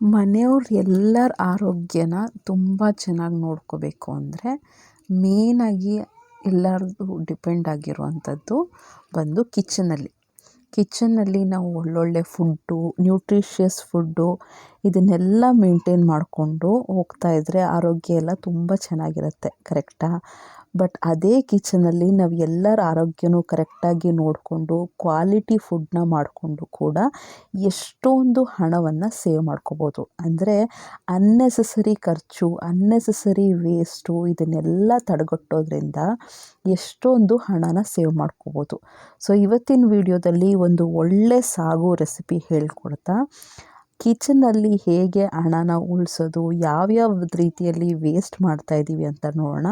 ಮನೆಯವ್ರು ಎಲ್ಲರ ಆರೋಗ್ಯನ ತುಂಬ ಚೆನ್ನಾಗಿ ನೋಡ್ಕೋಬೇಕು ಅಂದರೆ ಮೇನಾಗಿ ಎಲ್ಲರದು ಡಿಪೆಂಡ್ ಆಗಿರುವಂಥದ್ದು ಬಂದು ಕಿಚನಲ್ಲಿ. ಕಿಚನಲ್ಲಿ ನಾವು ಒಳ್ಳೊಳ್ಳೆ ಫುಡ್ಡು, ನ್ಯೂಟ್ರಿಷಿಯಸ್ ಫುಡ್ಡು ಇದನ್ನೆಲ್ಲ ಮೇಂಟೈನ್ ಮಾಡಿಕೊಂಡು ಹೋಗ್ತಾ ಇದ್ದರೆ ಆರೋಗ್ಯ ಎಲ್ಲ ತುಂಬ ಚೆನ್ನಾಗಿರುತ್ತೆ, ಕರೆಕ್ಟಾ? ಬಟ್ ಅದೇ ಕಿಚನಲ್ಲಿ ನಾವು ಎಲ್ಲರ ಆರೋಗ್ಯನೂ ಕರೆಕ್ಟಾಗಿ ನೋಡಿಕೊಂಡು ಕ್ವಾಲಿಟಿ ಫುಡ್ನ ಮಾಡಿಕೊಂಡು ಕೂಡ ಎಷ್ಟೊಂದು ಹಣವನ್ನು ಸೇವ್ ಮಾಡ್ಕೋಬೋದು. ಅಂದರೆ ಅನ್ನೆಸೆಸರಿ ಖರ್ಚು ಅನ್ನೆಸೆಸರಿ ವೇಸ್ಟು ಇದನ್ನೆಲ್ಲ ತಡೆಗಟ್ಟೋದ್ರಿಂದ ಎಷ್ಟೊಂದು ಹಣನ ಸೇವ್ ಮಾಡ್ಕೋಬೋದು. ಸೊ ಇವತ್ತಿನ ವಿಡಿಯೋದಲ್ಲಿ ಒಂದು ಒಳ್ಳೆ ಸಾಗು ರೆಸಿಪಿ ಹೇಳ್ಕೊಡ್ತಾ ಕಿಚನಲ್ಲಿ ಹೇಗೆ ಹಣನ ಉಳಿಸೋದು, ಯಾವ್ಯಾವ ರೀತಿಯಲ್ಲಿ ವೇಸ್ಟ್ ಮಾಡ್ತಾ ಇದ್ದೀವಿ ಅಂತ ನೋಡೋಣ.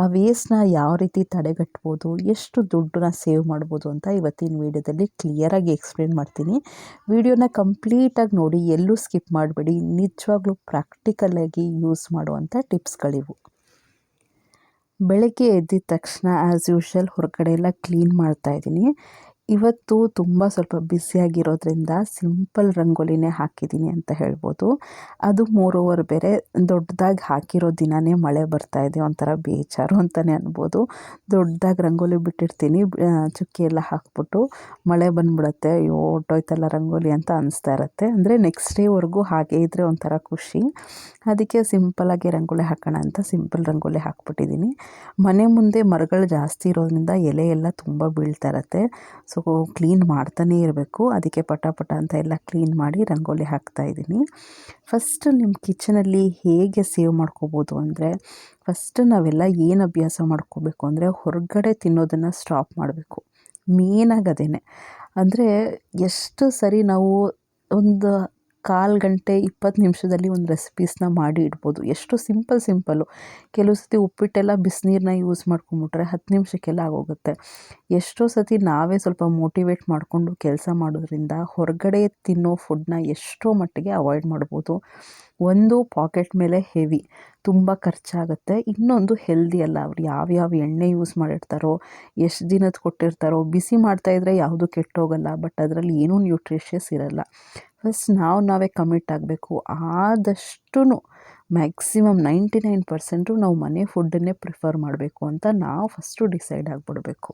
ಆ ವೇಸ್ಟ್ನ ಯಾವ ರೀತಿ ತಡೆಗಟ್ಬೋದು, ಎಷ್ಟು ದುಡ್ಡನ್ನ ಸೇವ್ ಮಾಡ್ಬೋದು ಅಂತ ಇವತ್ತಿನ ವೀಡಿಯೋದಲ್ಲಿ ಕ್ಲಿಯರಾಗಿ ಎಕ್ಸ್ಪ್ಲೇನ್ ಮಾಡ್ತೀನಿ. ವಿಡಿಯೋನ ಕಂಪ್ಲೀಟಾಗಿ ನೋಡಿ, ಎಲ್ಲೂ ಸ್ಕಿಪ್ ಮಾಡಬೇಡಿ. ನಿಜವಾಗ್ಲೂ ಪ್ರಾಕ್ಟಿಕಲಾಗಿ ಯೂಸ್ ಮಾಡುವಂಥ ಟಿಪ್ಸ್ಗಳಿವು ಬೆಳಗ್ಗೆ ಎದ್ದಿದ ತಕ್ಷಣ ಆ್ಯಸ್ ಯೂಶ್ವಲ್ ಹೊರಗಡೆ ಎಲ್ಲ ಕ್ಲೀನ್ ಮಾಡ್ತಾಯಿದ್ದೀನಿ ಇವತ್ತು ತುಂಬ ಸ್ವಲ್ಪ ಬಿಸಿಯಾಗಿರೋದ್ರಿಂದ ಸಿಂಪಲ್ ರಂಗೋಲಿನೇ ಹಾಕಿದ್ದೀನಿ ಅಂತ ಹೇಳ್ಬೋದು. ಅದು ಮೋರ್ ಬೇರೆ ದೊಡ್ಡದಾಗಿ ಹಾಕಿರೋ ದಿನವೇ ಮಳೆ ಬರ್ತಾ ಇದೆ ಒಂಥರ ಬೇಜಾರು ಅಂತಲೇ ಅನ್ಬೋದು. ದೊಡ್ಡದಾಗಿ ರಂಗೋಲಿ ಬಿಟ್ಟಿರ್ತೀನಿ ಚುಕ್ಕಿ ಎಲ್ಲ ಹಾಕ್ಬಿಟ್ಟು ಮಳೆ ಬಂದ್ಬಿಡುತ್ತೆ, ಅಯ್ಯೋ ಹೊಟ್ಟೋಯ್ತಲ್ಲ ರಂಗೋಲಿ ಅಂತ ಅನಿಸ್ತಾ ಇರುತ್ತೆ. ಅಂದರೆ ನೆಕ್ಸ್ಟ್ ಡೇವರೆಗೂ ಹಾಗೆ ಇದ್ದರೆ ಒಂಥರ ಖುಷಿ. ಅದಕ್ಕೆ ಸಿಂಪಲಾಗಿ ರಂಗೋಲಿ ಹಾಕೋಣ ಅಂತ ಸಿಂಪಲ್ ರಂಗೋಲಿ ಹಾಕ್ಬಿಟ್ಟಿದ್ದೀನಿ. ಮನೆ ಮುಂದೆ ಮರಗಳು ಜಾಸ್ತಿ ಇರೋದ್ರಿಂದ ಎಲೆ ಎಲ್ಲ ತುಂಬ ಬೀಳ್ತಾ ಇರತ್ತೆ. ಸೊ ಕ್ಲೀನ್ ಮಾಡ್ತಾನೇ ಇರಬೇಕು. ಅದಕ್ಕೆ ಪಟ ಪಟ ಅಂತ ಎಲ್ಲ ಕ್ಲೀನ್ ಮಾಡಿ ರಂಗೋಲಿ ಹಾಕ್ತಾಯಿದ್ದೀನಿ ಫಸ್ಟ್ ನಿಮ್ಮ ಕಿಚನಲ್ಲಿ ಹೇಗೆ ಸೇವ್ ಮಾಡ್ಕೋಬೋದು ಅಂದರೆ ಫಸ್ಟ್ ನಾವೆಲ್ಲ ಏನು ಅಭ್ಯಾಸ ಮಾಡ್ಕೋಬೇಕು ಅಂದರೆ ಹೊರಗಡೆ ತಿನ್ನೋದನ್ನು ಸ್ಟಾಪ್ ಮಾಡಬೇಕು. ಮೇನಾಗಿ ಅದೇನೆ. ಅಂದರೆ ಎಷ್ಟು ಸರಿ ನಾವು ಒಂದು ಕಾಲು ಗಂಟೆ ಇಪ್ಪತ್ತು ನಿಮಿಷದಲ್ಲಿ ಒಂದು ರೆಸಿಪೀಸ್ನ ಮಾಡಿ ಇಡ್ಬೋದು. ಎಷ್ಟು ಸಿಂಪಲ್ ಸಿಂಪಲ್ಲು ಕೆಲವು ಸತಿ ಉಪ್ಪಿಟ್ಟೆಲ್ಲ ಬಿಸಿನೀರನ್ನ ಯೂಸ್ ಮಾಡ್ಕೊಂಬಿಟ್ರೆ ಹತ್ತು ನಿಮಿಷಕ್ಕೆಲ್ಲ ಆಗೋಗುತ್ತೆ. ಎಷ್ಟೋ ಸತಿ ನಾವೇ ಸ್ವಲ್ಪ ಮೋಟಿವೇಟ್ ಮಾಡಿಕೊಂಡು ಕೆಲಸ ಮಾಡೋದ್ರಿಂದ ಹೊರಗಡೆ ತಿನ್ನೋ ಫುಡ್ನ ಎಷ್ಟೋ ಮಟ್ಟಿಗೆ ಅವಾಯ್ಡ್ ಮಾಡ್ಬೋದು. ಒಂದು ಪಾಕೆಟ್ ಮೇಲೆ ಹೆವಿ ತುಂಬ ಖರ್ಚಾಗುತ್ತೆ. ಇನ್ನೊಂದು ಹೆಲ್ದಿ ಅಲ್ಲ. ಅವ್ರು ಯಾವ್ಯಾವ ಎಣ್ಣೆ ಯೂಸ್ ಮಾಡಿರ್ತಾರೋ, ಎಷ್ಟು ದಿನದ ಕೊಟ್ಟಿರ್ತಾರೋ, ಬಿಸಿ ಮಾಡ್ತಾಯಿದ್ರೆ ಯಾವುದು ಕೆಟ್ಟೋಗಲ್ಲ ಬಟ್ ಅದರಲ್ಲಿ ಏನೂ ನ್ಯೂಟ್ರಿಷಿಯಸ್ ಇರಲ್ಲ. ಫಸ್ಟ್ ನಾವು, ನಾವೇ ಕಮಿಟ್ ಆಗಬೇಕು. ಆದಷ್ಟು ಮ್ಯಾಕ್ಸಿಮಮ್ ನೈಂಟಿ ನೈನ್ ಪರ್ಸೆಂಟು ನಾವು ಮನೆ ಫುಡ್ಡನ್ನೇ ಪ್ರಿಫರ್ ಮಾಡಬೇಕು ಅಂತ ನಾವು ಫಸ್ಟು ಡಿಸೈಡ್ ಆಗಿಬಿಡ್ಬೇಕು.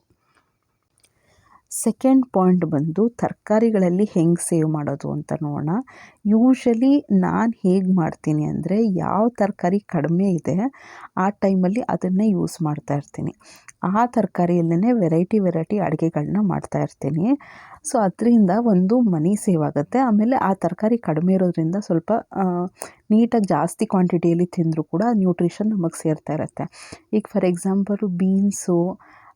ಸೆಕೆಂಡ್ ಪಾಯಿಂಟ್ ಬಂದು ತರಕಾರಿಗಳಲ್ಲಿ ಹೆಂಗೆ ಸೇವ್ ಮಾಡೋದು ಅಂತ ನೋಡೋಣ. ಯೂಶಲಿ ನಾನು ಹೇಗೆ ಮಾಡ್ತೀನಿ ಅಂದರೆ ಯಾವ ತರಕಾರಿ ಕಡಿಮೆ ಇದೆ ಆ ಟೈಮಲ್ಲಿ ಅದನ್ನೇ ಯೂಸ್ ಮಾಡ್ತಾ ಇರ್ತೀನಿ. ಆ ತರಕಾರಿಯಲ್ಲೇ ವೆರೈಟಿ ವೆರೈಟಿ ಅಡುಗೆಗಳನ್ನ ಮಾಡ್ತಾ ಇರ್ತೀನಿ. ಸೊ ಅದರಿಂದ ಒಂದು ಮನಿ ಸೇವ್ ಆಗುತ್ತೆ. ಆಮೇಲೆ ಆ ತರಕಾರಿ ಕಡಿಮೆ ಇರೋದ್ರಿಂದ ಸ್ವಲ್ಪ ನೀಟಾಗಿ ಜಾಸ್ತಿ ಕ್ವಾಂಟಿಟಿಯಲ್ಲಿ ತಿಂದರೂ ಕೂಡ ನ್ಯೂಟ್ರಿಷನ್ ನಮಗೆ ಸೇರ್ತಾ ಇರುತ್ತೆ. ಈಗ ಫಾರ್ ಎಕ್ಸಾಂಪಲು ಬೀನ್ಸು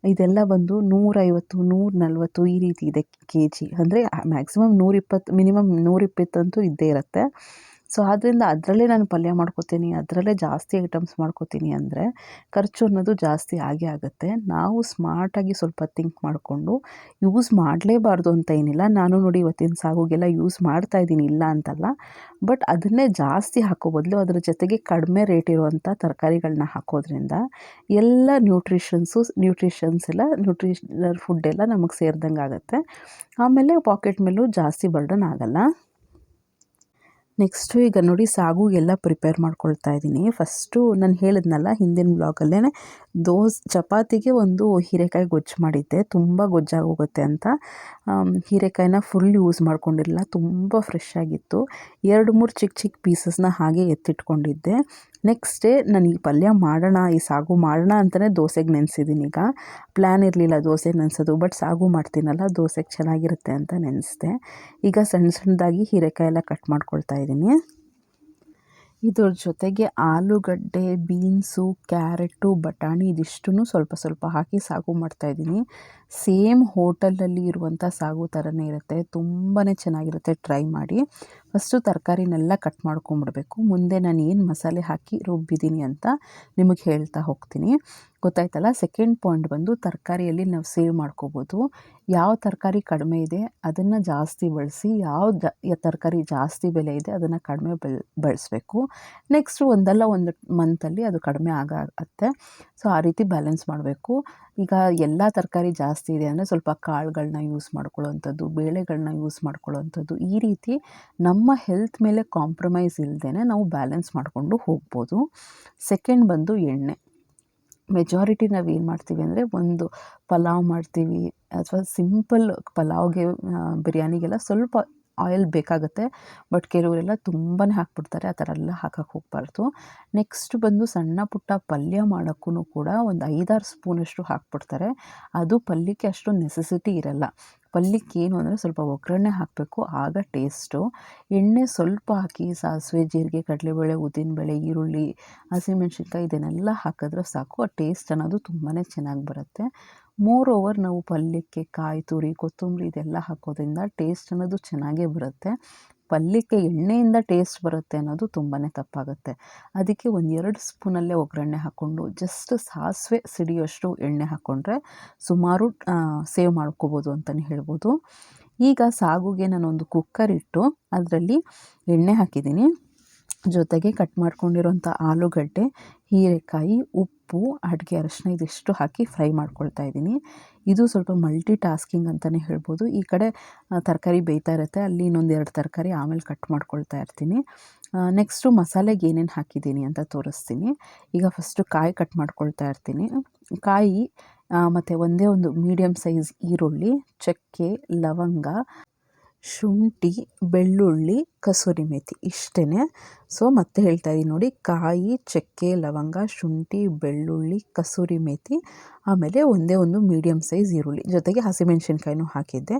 ಇದೆಲ್ಲ ಬಂದು ನೂರೈವತ್ತು ನೂರ ನಲ್ವತ್ತು ಈ ರೀತಿ ಇದೆ ಕೆ ಜಿ. ಅಂದರೆ ಮ್ಯಾಕ್ಸಿಮಮ್ ನೂರಿಪ್ಪತ್ತು ಮಿನಿಮಮ್ ನೂರಿಪ್ಪತ್ತಂತೂ ಇದ್ದೇ ಇರುತ್ತೆ. ಸೊ ಆದ್ದರಿಂದ ಅದರಲ್ಲೇ ನಾನು ಪಲ್ಯ ಮಾಡ್ಕೋತೀನಿ, ಅದರಲ್ಲೇ ಜಾಸ್ತಿ ಐಟಮ್ಸ್ ಮಾಡ್ಕೋತೀನಿ ಅಂದರೆ ಖರ್ಚು ಅನ್ನೋದು ಜಾಸ್ತಿ ಆಗೇ ಆಗುತ್ತೆ. ನಾವು ಸ್ಮಾರ್ಟಾಗಿ ಸ್ವಲ್ಪ ಥಿಂಕ್ ಮಾಡಿಕೊಂಡು ಯೂಸ್ ಮಾಡಲೇಬಾರ್ದು ಅಂತ ಏನಿಲ್ಲ. ನಾನು ನೋಡಿ ಇವತ್ತಿನ ಸಾಗುಗೆಲ್ಲ ಯೂಸ್ ಮಾಡ್ತಾ ಇದ್ದೀನಿ, ಇಲ್ಲ ಅಂತಲ್ಲ. ಬಟ್ ಅದನ್ನೇ ಜಾಸ್ತಿ ಹಾಕೋ ಬದಲು ಅದರ ಜೊತೆಗೆ ಕಡಿಮೆ ರೇಟ್ ಇರುವಂಥ ತರಕಾರಿಗಳನ್ನ ಹಾಕೋದ್ರಿಂದ ಎಲ್ಲ ನ್ಯೂಟ್ರಿಷನ್ಸು ನ್ಯೂಟ್ರಿಷನ್ಸ್ ಎಲ್ಲ ನ್ಯೂಟ್ರಿಷನಲ್ ಫುಡ್ ಎಲ್ಲ ನಮಗೆ ಸೇರಿದಂಗೆ ಆಗುತ್ತೆ ಆಮೇಲೆ ಪಾಕೆಟ್ ಮೇಲೂ ಜಾಸ್ತಿ ಬರ್ಡನ್ ಆಗೋಲ್ಲ. ನೆಕ್ಸ್ಟು ಈಗ ನೋಡಿ ಸಾಗು ಎಲ್ಲ ಪ್ರಿಪೇರ್ ಮಾಡ್ಕೊಳ್ತಾ ಇದ್ದೀನಿ. ಫಸ್ಟು ನಾನು ಹೇಳಿದ್ನಲ್ಲ ಹಿಂದಿನ ಬ್ಲಾಗಲ್ಲೇ ದೋಸ್ ಚಪಾತಿಗೆ ಒಂದು ಹೀರೆಕಾಯಿ ಗೊಜ್ಜು ಮಾಡಿದ್ದೆ. ತುಂಬ ಗೊಜ್ಜಾಗೋಗುತ್ತೆ ಅಂತ. ಹೀರೆಕಾಯಿನ ಫುಲ್ ಯೂಸ್ ಮಾಡ್ಕೊಂಡಿರಲಿಲ್ಲ. ತುಂಬ ಫ್ರೆಶ್ ಆಗಿತ್ತು. ಎರಡು ಮೂರು ಚಿಕ್ಕ ಚಿಕ್ಕ ಪೀಸಸ್ನ ಹಾಗೆ ಎತ್ತಿಟ್ಕೊಂಡಿದ್ದೆ. ನೆಕ್ಸ್ಟ್ ಡೇ ನಾನು ಈ ಪಲ್ಯ ಮಾಡೋಣ, ಈ ಸಾಗು ಮಾಡೋಣ ಅಂತಲೇ ದೋಸೆಗೆ ನೆನೆಸಿದ್ದೀನಿ ಈಗ. ಪ್ಲ್ಯಾನ್ ಇರಲಿಲ್ಲ ದೋಸೆ ನೆನೆಸೋದು ಬಟ್ ಸಾಗು ಮಾಡ್ತೀನಲ್ಲ, ದೋಸೆಗೆ ಚೆನ್ನಾಗಿರುತ್ತೆ ಅಂತ ನೆನೆಸಿದೆ. ಈಗ ಸಣ್ಣ ಸಣ್ಣದಾಗಿ ಹೀರೆಕಾಯಿ ಎಲ್ಲ ಕಟ್ ಮಾಡ್ಕೊಳ್ತಾ ಇದ್ದೀನಿ ಇದ್ರ ಜೊತೆಗೆ ಆಲೂಗಡ್ಡೆ ಬೀನ್ಸು ಕ್ಯಾರೆಟು ಬಟಾಣಿ ಇದಿಷ್ಟು ಸ್ವಲ್ಪ ಸ್ವಲ್ಪ ಹಾಕಿ ಸಾಗು ಮಾಡ್ತಾಯಿದ್ದೀನಿ ಸೇಮ್ ಹೋಟೆಲಲ್ಲಿ ಇರುವಂಥ ಸಾಗು ಥರನೇ ಇರುತ್ತೆ. ತುಂಬಾ ಚೆನ್ನಾಗಿರುತ್ತೆ. ಟ್ರೈ ಮಾಡಿ. ಫಸ್ಟು ತರಕಾರಿನೆಲ್ಲ ಕಟ್ ಮಾಡ್ಕೊಂಬಿಡ್ಬೇಕು. ಮುಂದೆ ನಾನು ಏನು ಮಸಾಲೆ ಹಾಕಿ ರುಬ್ಬಿದ್ದೀನಿ ಅಂತ ನಿಮಗೆ ಹೇಳ್ತಾ ಹೋಗ್ತೀನಿ. ಗೊತ್ತಾಯ್ತಲ್ಲ? ಸೆಕೆಂಡ್ ಪಾಯಿಂಟ್ ಬಂದು ತರಕಾರಿಯಲ್ಲಿ ನಾವು ಸೇವ್ ಮಾಡ್ಕೋಬೋದು. ಯಾವ ತರಕಾರಿ ಕಡಿಮೆ ಇದೆ, ಅದನ್ನು ಜಾಸ್ತಿ ಬಳಸಿ, ಯಾವ ತರಕಾರಿ ಜಾಸ್ತಿ ಬೆಲೆ ಇದೆ, ಅದನ್ನು ಕಡಿಮೆ ಬೆಳ್ ಬಳಸಬೇಕು. ನೆಕ್ಸ್ಟು ಒಂದಲ್ಲ, ಒಂದು ಮಂತಲ್ಲಿ ಅದು ಕಡಿಮೆ ಆಗುತ್ತೆ. ಸೊ ಆ ರೀತಿ ಬ್ಯಾಲೆನ್ಸ್ ಮಾಡಬೇಕು. ಈಗ ಎಲ್ಲ ತರಕಾರಿ ಜಾಸ್ತಿ ಇದೆ ಅಂದರೆ ಸ್ವಲ್ಪ ಕಾಳುಗಳನ್ನ ಯೂಸ್ ಮಾಡ್ಕೊಳ್ಳೋವಂಥದ್ದು ಬೇಳೆಗಳನ್ನ ಯೂಸ್ ಮಾಡ್ಕೊಳ್ಳೋವಂಥದ್ದು, ಈ ರೀತಿ ನಮ್ಮ ಹೆಲ್ತ್ ಮೇಲೆ ಕಾಂಪ್ರಮೈಸ್ ಇಲ್ಲದೇ ನಾವು ಬ್ಯಾಲೆನ್ಸ್ ಮಾಡಿಕೊಂಡು ಹೋಗ್ಬೋದು. ಸೆಕೆಂಡ್ ಬಂದು ಎಣ್ಣೆ. ಮೆಜಾರಿಟಿ ನಾವು ಏನು ಮಾಡ್ತೀವಿ ಅಂದರೆ ಒಂದು ಪಲಾವ್ ಮಾಡ್ತೀವಿ, ಅಥವಾ ಸಿಂಪಲ್ ಪಲಾವ್ಗೆ ಬಿರಿಯಾನಿಗೆಲ್ಲ ಸ್ವಲ್ಪ ಆಯಿಲ್ ಬೇಕಾಗುತ್ತೆ, ಬಟ್ ಕೆಲವರೆಲ್ಲ ತುಂಬಾ ಹಾಕ್ಬಿಡ್ತಾರೆ, ಆ ಥರ ಎಲ್ಲ ಹಾಕಕ್ಕೆ ಹೋಗಬಾರ್ದು. ನೆಕ್ಸ್ಟ್ ಬಂದು ಸಣ್ಣ ಪುಟ್ಟ ಪಲ್ಯ ಮಾಡೋಕ್ಕೂ ಕೂಡ ಒಂದು ಐದಾರು ಸ್ಪೂನಷ್ಟು ಹಾಕ್ಬಿಡ್ತಾರೆ. ಅದು ಪಲ್ಯಕ್ಕೆ ಅಷ್ಟು ನೆಸೆಸಿಟಿ ಇರಲ್ಲ. ಪಲ್ಯಕ್ಕೆ ಏನು ಅಂದರೆ ಸ್ವಲ್ಪ ಒಗ್ಗರಣೆ ಹಾಕಬೇಕು, ಆಗ ಟೇಸ್ಟು ಎಣ್ಣೆ ಸ್ವಲ್ಪ ಹಾಕಿ, ಸಾಸಿವೆ, ಜೀರಿಗೆ, ಕಡಲೆಬೇಳೆ, ಉದ್ದಿನಬೇಳೆ, ಈರುಳ್ಳಿ, ಹಸಿಮೆಣ್ಸಿನ್ಕಾಯಿ, ಇದನ್ನೆಲ್ಲ ಹಾಕಿದ್ರೆ ಸಾಕು, ಆ ಟೇಸ್ಟ್ ಅನ್ನೋದು ತುಂಬಾ ಚೆನ್ನಾಗಿ ಬರುತ್ತೆ. ಮೋರ್ ಓವರ್ ನಾವು ಪಲ್ಯಕ್ಕೆ ಕಾಯಿ ತುರಿ, ಕೊತ್ತಂಬರಿ ಇದೆಲ್ಲ ಹಾಕೋದ್ರಿಂದ ಟೇಸ್ಟ್ ಅನ್ನೋದು ಚೆನ್ನಾಗೇ ಬರುತ್ತೆ. ಪಲ್ಯಕ್ಕೆ ಎಣ್ಣೆಯಿಂದ ಟೇಸ್ಟ್ ಬರುತ್ತೆ ಅನ್ನೋದು ತುಂಬಾ ತಪ್ಪಾಗುತ್ತೆ. ಅದಕ್ಕೆ ಒಂದು ಎರಡು ಸ್ಪೂನಲ್ಲೇ ಒಗ್ಗರಣೆ ಹಾಕ್ಕೊಂಡು ಜಸ್ಟ್ ಸಾಸಿವೆ ಸಿಡಿಯೋಷ್ಟು ಎಣ್ಣೆ ಹಾಕ್ಕೊಂಡ್ರೆ ಸುಮಾರು ಸೇವ್ ಮಾಡ್ಕೋಬೋದು ಅಂತಲೇ ಹೇಳ್ಬೋದು. ಈಗ ಸಾಗುಗೆ ನಾನೊಂದು ಕುಕ್ಕರ್ ಇಟ್ಟು ಅದರಲ್ಲಿ ಎಣ್ಣೆ ಹಾಕಿದ್ದೀನಿ. ಜೊತೆಗೆ ಕಟ್ ಮಾಡ್ಕೊಂಡಿರೋಂಥ ಆಲೂಗಡ್ಡೆ, ಹೀರೆಕಾಯಿ, ಉಪ್ಪು, ಅಡುಗೆ ಅರಶಿನ ಇದಿಷ್ಟು ಹಾಕಿ ಫ್ರೈ ಮಾಡ್ಕೊಳ್ತಾ ಇದ್ದೀನಿ. ಇದು ಸ್ವಲ್ಪ ಮಲ್ಟಿ ಟಾಸ್ಕಿಂಗ್ ಅಂತಲೇ ಹೇಳ್ಬೋದು. ಈ ಕಡೆ ತರಕಾರಿ ಬೇಯ್ತಾ ಇರುತ್ತೆ. ಅಲ್ಲಿ ಇನ್ನೊಂದು ಎರಡು ತರಕಾರಿ ಆಮೇಲೆ ಕಟ್ ಮಾಡ್ಕೊಳ್ತಾ ಇರ್ತೀನಿ. ನೆಕ್ಸ್ಟು ಮಸಾಲೆಗೆ ಏನೇನು ಹಾಕಿದ್ದೀನಿ ಅಂತ ತೋರಿಸ್ತೀನಿ. ಈಗ ಫಸ್ಟು ಕಾಯಿ ಕಟ್ ಮಾಡ್ಕೊಳ್ತಾ ಇರ್ತೀನಿ. ಕಾಯಿ ಮತ್ತು ಒಂದೇ ಒಂದು ಮೀಡಿಯಮ್ ಸೈಜ್ ಈರುಳ್ಳಿ, ಚಕ್ಕೆ, ಲವಂಗ, ಶುಂಠಿ, ಬೆಳ್ಳುಳ್ಳಿ ಕಸೂರಿ ಮೇಥಿ ಇಷ್ಟೇ ಸೊ ಮತ್ತೆ ಹೇಳ್ತಾ ಇದ್ದೀನಿ ನೋಡಿ, ಕಾಯಿ, ಚಕ್ಕೆ, ಲವಂಗ, ಶುಂಠಿ, ಬೆಳ್ಳುಳ್ಳಿ, ಕಸೂರಿ ಮೇಥಿ ಆಮೇಲೆ ಒಂದೇ ಒಂದು ಮೀಡಿಯಮ್ ಸೈಜ್ ಈರುಳ್ಳಿ. ಜೊತೆಗೆ ಹಸಿಮೆಣ್ಸಿನ್ಕಾಯಿನೂ ಹಾಕಿದ್ದೆ.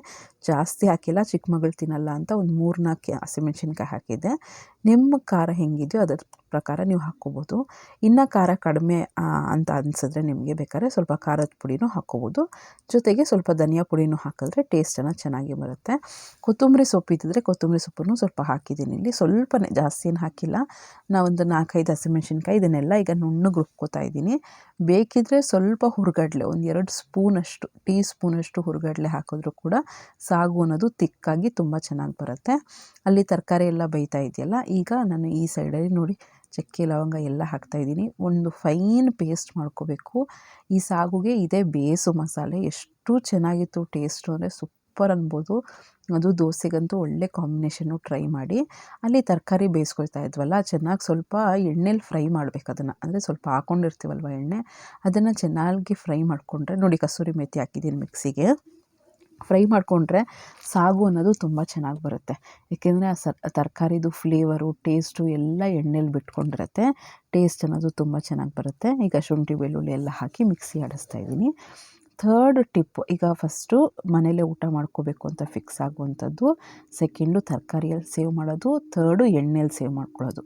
ಜಾಸ್ತಿ ಹಾಕಿಲ್ಲ, ಚಿಕ್ಕ ಮಗಳು ತಿನ್ನಲ್ಲ ಅಂತ ಒಂದು ಮೂರು ನಾಲ್ಕು ಹಸಿಮೆಣ್ಸಿನ್ಕಾಯಿ ಹಾಕಿದ್ದೆ. ನಿಮ್ಮ ಖಾರ ಹೆಂಗಿದೆಯೋ ಅದರ ಪ್ರಕಾರ ನೀವು ಹಾಕ್ಕೋಬೋದು. ಇನ್ನು ಖಾರ ಕಡಿಮೆ ಅಂತ ಅನಿಸಿದ್ರೆ ನಿಮಗೆ ಬೇಕಾದ್ರೆ ಸ್ವಲ್ಪ ಖಾರದ ಪುಡಿನೂ ಹಾಕ್ಕೋಬೋದು. ಜೊತೆಗೆ ಸ್ವಲ್ಪ ಧನಿಯಾ ಪುಡಿನೂ ಹಾಕಿದ್ರೆ ಟೇಸ್ಟನ್ನು ಚೆನ್ನಾಗಿ ಬರುತ್ತೆ. ಕೊತ್ತಂಬರಿ ಸೊಪ್ಪು ಇದ್ದಿದ್ರೆ ಕೊತ್ತಂಬರಿ ಸೊಪ್ಪನ್ನು ಸ್ವಲ್ಪ ಹಾಕಿದ್ದೀನಿ ಇಲ್ಲಿ. ಸ್ವಲ್ಪನೇ ಜಾಸ್ತಿ ಏನು ಹಾಕಿಲ್ಲ. ನಾವೊಂದು ನಾಲ್ಕೈದು ಹಸಿಮೆಣ್ಸಿನ್ಕಾಯಿ ಇದನ್ನೆಲ್ಲ ಈಗ ನುಣ್ಣಗೆ ರುಬ್ಕೋತಾ ಇದ್ದೀನಿ. ಬೇಕಿದ್ದರೆ ಸ್ವಲ್ಪ ಹುರ್ಗಡ್ಲೆ, ಒಂದು ಎರಡು ಸ್ಪೂನಷ್ಟು, ಟೀ ಸ್ಪೂನಷ್ಟು ಹುರ್ಗಡ್ಲೆ ಹಾಕಿದ್ರೂ ಕೂಡ ಸಾಗು ಅನ್ನೋದು ತಿಕ್ಕಾಗಿ ತುಂಬ ಚೆನ್ನಾಗಿ ಬರುತ್ತೆ. ಅಲ್ಲಿ ತರಕಾರಿ ಎಲ್ಲ ಬೈತಾ ಇದೆಯಲ್ಲ, ಈಗ ನಾನು ಈ ಸೈಡಲ್ಲಿ ನೋಡಿ ಚಕ್ಕೆ, ಲವಂಗ ಎಲ್ಲ ಹಾಕ್ತಾಯಿದ್ದೀನಿ ಒಂದು ಫೈನ್ ಪೇಸ್ಟ್ ಮಾಡ್ಕೋಬೇಕು. ಈ ಸಾಗುಗೆ ಇದೇ ಬೇಸು ಮಸಾಲೆ. ಎಷ್ಟು ಚೆನ್ನಾಗಿತ್ತು ಟೇಸ್ಟು ಅಂದರೆ ಸೂಪರ್ ಅನ್ಬೋದು ಅದು ದೋಸೆಗಂತೂ ಒಳ್ಳೆ ಕಾಂಬಿನೇಷನ್ನು ಟ್ರೈ ಮಾಡಿ. ಅಲ್ಲಿ ತರಕಾರಿ ಬೇಯಿಸ್ಕೊಳ್ತಾ ಇದ್ವಲ್ಲ, ಚೆನ್ನಾಗಿ ಸ್ವಲ್ಪ ಎಣ್ಣೆಲಿ ಫ್ರೈ ಮಾಡಬೇಕು ಅದನ್ನು. ಅಂದರೆ ಸ್ವಲ್ಪ ಹಾಕ್ಕೊಂಡಿರ್ತೀವಲ್ವ ಎಣ್ಣೆ, ಅದನ್ನು ಚೆನ್ನಾಗಿ ಫ್ರೈ ಮಾಡಿಕೊಂಡ್ರೆ, ನೋಡಿ ಕಸೂರಿ ಮೇಥಿ ಹಾಕಿದ್ದೀನಿ ಮಿಕ್ಸಿಗೆ. ಫ್ರೈ ಮಾಡಿಕೊಂಡ್ರೆ ಸಾಗು ಅನ್ನೋದು ತುಂಬ ಚೆನ್ನಾಗಿ ಬರುತ್ತೆ. ಏಕೆಂದರೆ ಆ ಸರ್ ತರಕಾರಿದು ಫ್ಲೇವರು, ಟೇಸ್ಟು ಎಲ್ಲ ಎಣ್ಣೆಲಿ ಬಿಟ್ಕೊಂಡಿರುತ್ತೆ. ಟೇಸ್ಟ್ ಅನ್ನೋದು ತುಂಬ ಚೆನ್ನಾಗಿ ಬರುತ್ತೆ. ಈಗ ಶುಂಠಿ, ಬೆಳ್ಳುಳ್ಳಿ ಎಲ್ಲ ಹಾಕಿ ಮಿಕ್ಸಿ ಆಡಿಸ್ತಾ ಇದ್ದೀನಿ. ಥರ್ಡ್ ಟಿಪ್ ಈಗ ಫಸ್ಟು ಮನೇಲೇ ಊಟ ಮಾಡ್ಕೋಬೇಕು ಅಂತ ಫಿಕ್ಸ್ ಆಗುವಂಥದ್ದು. ಸೆಕೆಂಡು ತರಕಾರಿಯಲ್ಲಿ ಸೇವ್ ಮಾಡೋದು. ಥರ್ಡು ಎಣ್ಣೆಯಲ್ಲಿ ಸೇವ್ ಮಾಡ್ಕೊಳ್ಳೋದು.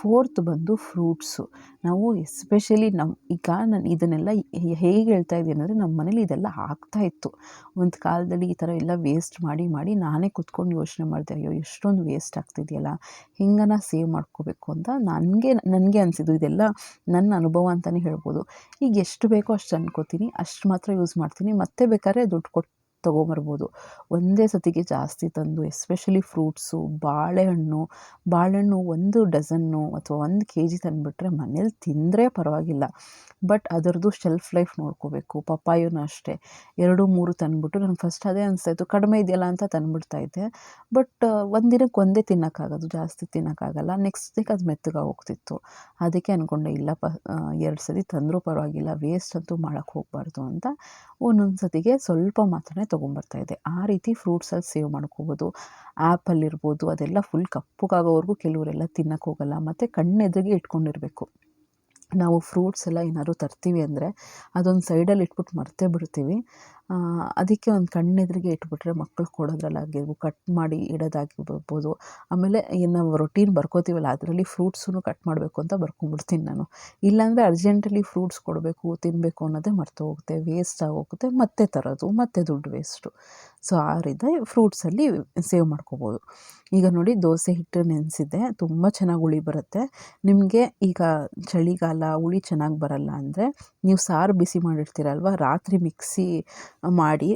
ಫೋರ್ತ್ ಬಂದು ಫ್ರೂಟ್ಸು ನಾವು ಎಸ್ಪೆಷಲಿ ನಮ್ಮ ಈಗ ನಾನು ಇದನ್ನೆಲ್ಲ ಹೇಗೆ ಹೇಳ್ತಾ ಇದ್ದೀನಿ ಅಂದರೆ ನಮ್ಮ ಮನೇಲಿ ಇದೆಲ್ಲ ಆಗ್ತಾ ಇತ್ತು. ಒಂದು ಕಾಲದಲ್ಲಿ ಈ ಥರ ಎಲ್ಲ ವೇಸ್ಟ್ ಮಾಡಿ ಮಾಡಿ ನಾನೇ ಕುತ್ಕೊಂಡು ಯೋಚನೆ ಮಾಡಿದೆ, ಅಯ್ಯೋ, ಎಷ್ಟೊಂದು ವೇಸ್ಟ್ ಆಗ್ತಿದೆಯಲ್ಲ, ಹಿಂಗನ ಸೇವ್ ಮಾಡ್ಕೋಬೇಕು? ಅಂತ ನನಗೆ ನನಗೆ ಅನಿಸಿದ್ದು. ಇದೆಲ್ಲ ನನ್ನ ಅನುಭವ ಅಂತಲೇ ಹೇಳ್ಬೋದು. ಈಗ ಎಷ್ಟು ಬೇಕೋ ಅಷ್ಟು ಅನ್ಕೋತೀನಿ ಅಷ್ಟು ಮಾತ್ರ ಯೂಸ್ ಮಾಡ್ತೀನಿ. ಮತ್ತೆ ಬೇಕಾದ್ರೆ ದುಡ್ಡು ಕೊಟ್ಟು ತೊಗೊಂಬರ್ಬೋದು. ಒಂದೇ ಸತಿಗೆ ಜಾಸ್ತಿ ತಂದು ಎಸ್ಪೆಷಲಿ ಫ್ರೂಟ್ಸು ಬಾಳೆಹಣ್ಣು ಬಾಳೆಹಣ್ಣು ಒಂದು ಡಝನ್ನು ಅಥವಾ ಒಂದು ಕೆ ಜಿ ತಂದುಬಿಟ್ರೆ ಮನೇಲಿ ತಿಂದರೆ ಪರವಾಗಿಲ್ಲ. ಬಟ್ ಅದರದ್ದು ಶೆಲ್ಫ್ ಲೈಫ್ ನೋಡ್ಕೋಬೇಕು ಪಪ್ಪಾಯೂ ಅಷ್ಟೇ. ಎರಡು, ಮೂರು ತಂದುಬಿಟ್ಟು ನನಗೆ ಫಸ್ಟ್ ಅದೇ ಅನಿಸ್ತಾಯಿತ್ತು, ಕಡಿಮೆ ಇದೆಯಲ್ಲ ಅಂತ ತಂದುಬಿಡ್ತಾ ಇದ್ದೆ. ಬಟ್ ಒಂದಿನಕ್ಕೆ ಒಂದೇ ತಿನ್ನೋಕ್ಕಾಗೋದು, ಜಾಸ್ತಿ ತಿನ್ನೋಕ್ಕಾಗಲ್ಲ. ನೆಕ್ಸ್ಟ್ ದಿನಕ್ಕೆ ಅದು ಮೆತ್ತಗೆ ಹೋಗ್ತಿತ್ತು ಅದಕ್ಕೆ ಅಂದ್ಕೊಂಡೆ ಪ ಎರಡು ಸತಿ ತಂದರೂ ಪರವಾಗಿಲ್ಲ ವೇಸ್ಟ್ ಅಂತೂ ಮಾಡೋಕ್ಕೆ ಹೋಗಬಾರ್ದು ಅಂತ ಒಂದೊಂದು ಸತಿಗೆ ಸ್ವಲ್ಪ ಮಾತ್ರನೇ ತೊಗೊಂಬರ್ತಾ ಇದೆ. ಆ ರೀತಿ ಫ್ರೂಟ್ಸಲ್ಲಿ ಸೇವ್ ಮಾಡ್ಕೋಬೋದು. ಆ್ಯಪಲ್ ಇರ್ಬೋದು, ಅದೆಲ್ಲ ಫುಲ್ ಕಪ್ಪಗಾಗೋವರೆಗೂ ಕೆಲವರೆಲ್ಲ ತಿನ್ನಕ್ಕೆ ಹೋಗಲ್ಲ. ಮತ್ತು ಕಣ್ಣೆದುರಿಗೆ ಇಟ್ಕೊಂಡಿರಬೇಕು. ನಾವು ಫ್ರೂಟ್ಸ್ ಎಲ್ಲ ಏನಾದ್ರು ತರ್ತೀವಿ ಅಂದರೆ ಅದೊಂದು ಸೈಡಲ್ಲಿ ಇಟ್ಬಿಟ್ಟು ಮರ್ತೇ ಬಿಡ್ತೀವಿ. ಅದಕ್ಕೆ ಒಂದು ಕಣ್ಣೆದುರಿಗೆ ಇಟ್ಬಿಟ್ರೆ ಮಕ್ಕಳು ಕೊಡೋದ್ರಲ್ಲಾಗಿರ್ಬೋದು ಕಟ್ ಮಾಡಿ ಇಡೋದಾಗಿರ್ಬೋದು. ಆಮೇಲೆ ಏನು ನಾವು ರೊಟೀನ್ ಬರ್ಕೋತೀವಲ್ಲ, ಅದರಲ್ಲಿ ಫ್ರೂಟ್ಸೂ ಕಟ್ ಮಾಡಬೇಕು ಅಂತ ಬರ್ಕೊಂಬಿಡ್ತೀನಿ ನಾನು. ಇಲ್ಲಾಂದರೆ ಅರ್ಜೆಂಟಲ್ಲಿ ಫ್ರೂಟ್ಸ್ ಕೊಡಬೇಕು ತಿನ್ನಬೇಕು ಅನ್ನೋದೇ ಮರ್ತು ಹೋಗುತ್ತೆ ವೇಸ್ಟ್ ಆಗೋಗುತ್ತೆ ಮತ್ತೆ ತರೋದು, ಮತ್ತೆ ದುಡ್ಡು ವೇಸ್ಟು ಸೊ ಆ ರೀತಿ ಫ್ರೂಟ್ಸಲ್ಲಿ ಸೇವ್ ಮಾಡ್ಕೋಬೋದು. ಈಗ ನೋಡಿ, ದೋಸೆ ಹಿಟ್ಟು ನೆನೆಸಿದ್ದೆ, ತುಂಬ ಚೆನ್ನಾಗಿ ಹುಳಿ ಬರುತ್ತೆ. ನಿಮಗೆ ಈಗ ಚಳಿಗಾಲ, ಹುಳಿ ಚೆನ್ನಾಗಿ ಬರಲ್ಲ ಅಂದರೆ, ನೀವು ಸಾರು ಬಿಸಿ ಮಾಡಿರ್ತೀರಲ್ವ, ರಾತ್ರಿ ಮಿಕ್ಸಿ ಮಾಡಿ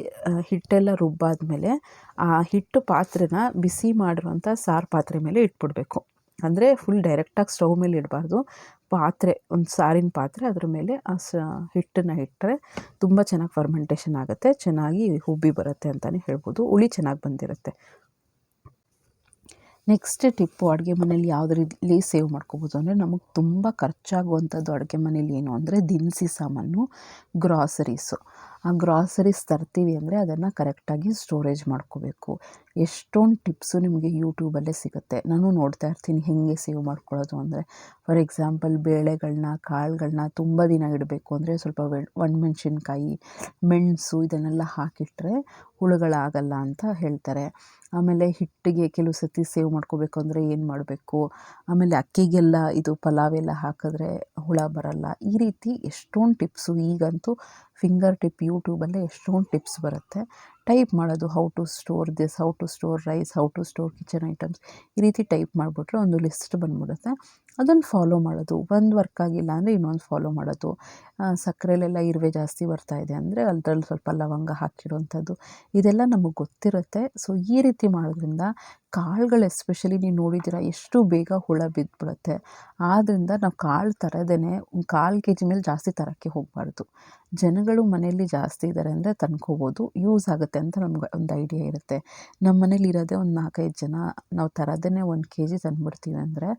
ಹಿಟ್ಟೆಲ್ಲ ರುಬ್ಬಾದ್ಮೇಲೆ ಆ ಹಿಟ್ಟು ಪಾತ್ರೆನ ಬಿಸಿ ಮಾಡಿರುವಂಥ ಸಾರು ಪಾತ್ರೆ ಮೇಲೆ ಇಟ್ಬಿಡಬೇಕು. ಅಂದರೆ ಫುಲ್ ಡೈರೆಕ್ಟಾಗಿ ಸ್ಟವ್ ಮೇಲೆ ಇಡಬಾರ್ದು. ಪಾತ್ರೆ, ಒಂದು ಸಾರಿನ ಪಾತ್ರೆ ಅದ್ರ ಮೇಲೆ ಆ ಸ, ಹಿಟ್ಟನ್ನು ಇಟ್ಟರೆ ತುಂಬ ಚೆನ್ನಾಗಿ ಫರ್ಮೆಂಟೇಷನ್ ಆಗುತ್ತೆ. ಚೆನ್ನಾಗಿ ಹುಬ್ಬಿ ಬರುತ್ತೆ ಅಂತಲೇ ಹೇಳ್ಬೋದು. ಹುಳಿ ಚೆನ್ನಾಗಿ ಬಂದಿರುತ್ತೆ. ನೆಕ್ಸ್ಟ್ ಟಿಪ್ಪು ಅಡುಗೆ ಮನೇಲಿ ಯಾವ್ದು ಸೇವ್ ಮಾಡ್ಕೋಬೋದು ಅಂದರೆ ನಮಗೆ ತುಂಬ ಖರ್ಚಾಗುವಂಥದ್ದು ಅಡುಗೆ ಮನೇಲಿ ಏನು ಅಂದರೆ ದಿನಸಿ ಸಾಮಾನು ಗ್ರಾಸರೀಸು ಗ್ರಾಸರೀಸ್ ತರ್ತೀವಿ ಅಂದರೆ ಅದನ್ನು ಕರೆಕ್ಟಾಗಿ ಸ್ಟೋರೇಜ್ ಮಾಡ್ಕೋಬೇಕು. ಎಷ್ಟೊಂದು ಟಿಪ್ಸು ನಿಮಗೆ ಯೂಟ್ಯೂಬಲ್ಲೇ ಸಿಗುತ್ತೆ. ನಾನು ನೋಡ್ತಾ ಇರ್ತೀನಿ ಹೇಗೆ ಸೇವ್ ಮಾಡ್ಕೊಳ್ಳೋದು ಅಂದರೆ. ಫಾರ್ ಎಕ್ಸಾಂಪಲ್ ಬೇಳೆಗಳನ್ನ ಕಾಳುಗಳನ್ನ ತುಂಬ ದಿನ ಇಡಬೇಕು ಅಂದರೆ ಸ್ವಲ್ಪ ಒಣಮೆಣ್ಸಿನ್ಕಾಯಿ, ಮೆಣಸು ಇದನ್ನೆಲ್ಲ ಹಾಕಿಟ್ರೆ ಹುಳುಗಳಾಗಲ್ಲ ಅಂತ ಹೇಳ್ತಾರೆ. ಆಮೇಲೆ ಹಿಟ್ಟಿಗೆ ಕೆಲವು ಸತಿ ಸೇವ್ ಮಾಡ್ಕೋಬೇಕು ಅಂದರೆ ಏನು ಮಾಡಬೇಕು? ಆಮೇಲೆ ಅಕ್ಕಿಗೆಲ್ಲ ಇದು ಪಲಾವ್ ಎಲ್ಲ ಹಾಕಿದ್ರೆ ಹುಳ ಬರಲ್ಲ. ಈ ರೀತಿ ಎಷ್ಟೊಂದು ಟಿಪ್ಸು ಈಗಂತೂ ಫಿಂಗರ್ ಟಿಪ್ ಯೂಟ್ಯೂಬಲ್ಲೇ ಎಷ್ಟೊಂದು ಟಿಪ್ಸ್ ಬರುತ್ತೆ. ಟೈಪ್ ಮಾಡೋದು how to store this how to store rice how to store kitchen items ಈ ರೀತಿ ಟೈಪ್ ಮಾಡಿಬಿಟ್ರೆ ಒಂದು ಲಿಸ್ಟ್ ಬಂದ್ಬಿಡುತ್ತೆ. ಅದನ್ನು ಫಾಲೋ ಮಾಡೋದು. ಒಂದು ವರ್ಕ್ ಆಗಿಲ್ಲ ಅಂದರೆ ಇನ್ನೊಂದು ಫಾಲೋ ಮಾಡೋದು. ಸಕ್ಕರೆಲೆಲ್ಲ ಇರುವೆ ಜಾಸ್ತಿ ಬರ್ತಾ ಇದೆ ಅಂದರೆ ಅದರಲ್ಲಿ ಸ್ವಲ್ಪ ಲವಂಗ ಹಾಕಿಡುವಂಥದ್ದು ಇದೆಲ್ಲ ನಮಗೆ ಗೊತ್ತಿರುತ್ತೆ. ಸೊ ಈ ರೀತಿ ಮಾಡೋದ್ರಿಂದ ಕಾಳುಗಳು ಎಸ್ಪೆಷಲಿ ನೀವು ನೋಡಿದ್ದೀರ, ಎಷ್ಟು ಬೇಗ ಹುಳ ಬಿದ್ದುಬಿಡುತ್ತೆ ಆದ್ದರಿಂದ ನಾವು ಕಾಳು ತರೋದೇ ಕಾಲು ಕೆ ಜಿ ಮೇಲೆ ಜಾಸ್ತಿ ತರೋಕ್ಕೆ ಹೋಗಬಾರ್ದು. ಜನಗಳು ಮನೆಯಲ್ಲಿ ಜಾಸ್ತಿ ಇದ್ದಾರೆ ಅಂದರೆ ತಂದ್ಕೋಬೋದು, ಯೂಸ್ ಆಗುತ್ತೆ ಅಂತ ನಮ್ಗೆ ಒಂದು ಐಡಿಯಾ ಇರುತ್ತೆ. ನಮ್ಮ ಮನೇಲಿ ಇರೋದೇ ಒಂದು ನಾಲ್ಕೈದು ಜನ, ನಾವು ತರೋದೇ ಒಂದು ಕೆ ಜಿ ತಂದುಬಿಡ್ತೀವಿ ಅಂದರೆ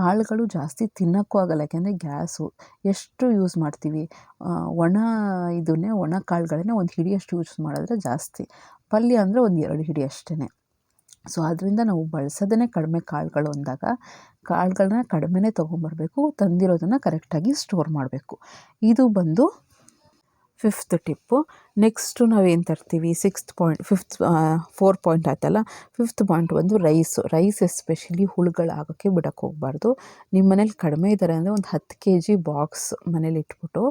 ಕಾಳುಗಳು ಜಾಸ್ತಿ ತಿನ್ನೋಕ್ಕೂ ಆಗೋಲ್ಲ, ಯಾಕೆಂದರೆ ಗ್ಯಾಸು. ಎಷ್ಟು ಯೂಸ್ ಮಾಡ್ತೀವಿ? ಒಣ ಇದನ್ನೇ, ಒಣ ಕಾಳುಗಳನ್ನೇ ಒಂದು ಹಿಡಿಯಷ್ಟು ಯೂಸ್ ಮಾಡಿದ್ರೆ ಜಾಸ್ತಿ. ಪಲ್ಯ ಅಂದರೆ ಒಂದು ಎರಡು ಹಿಡಿ ಅಷ್ಟೇ ಸೊ ಅದರಿಂದ ನಾವು ಬಳ್ಸೋದನ್ನೇ ಕಡಿಮೆ ಕಾಳುಗಳು ಅಂದಾಗ ಕಾಳುಗಳನ್ನ ಕಡಿಮೆನೇ ತೊಗೊಂಬರ್ಬೇಕು, ತಂದಿರೋದನ್ನು ಕರೆಕ್ಟಾಗಿ ಸ್ಟೋರ್ ಮಾಡಬೇಕು. ಇದು ಬಂದು ಫಿಫ್ತ್ ಟಿಪ್ಪು ನೆಕ್ಸ್ಟು ನಾವೇನು ತರ್ತೀವಿ? Sixth point fifth four point ಆಯ್ತಲ್ಲ? ಫಿಫ್ತ್ ಪಾಯಿಂಟ್ ಒಂದು ರೈಸು ರೈಸ್ ಎಸ್ಪೆಷಲಿ ಹುಳುಗಳಾಗೋಕ್ಕೆ ಬಿಡೋಕ್ಕೆ ಹೋಗಬಾರ್ದು. ನಿಮ್ಮ ಮನೇಲಿ ಕಡಿಮೆ ಇದ್ದಾರೆ ಅಂದರೆ ಒಂದು ಹತ್ತು ಕೆ ಜಿ ಬಾಕ್ಸ್ ಮನೇಲಿ ಇಟ್ಬಿಟ್ಟು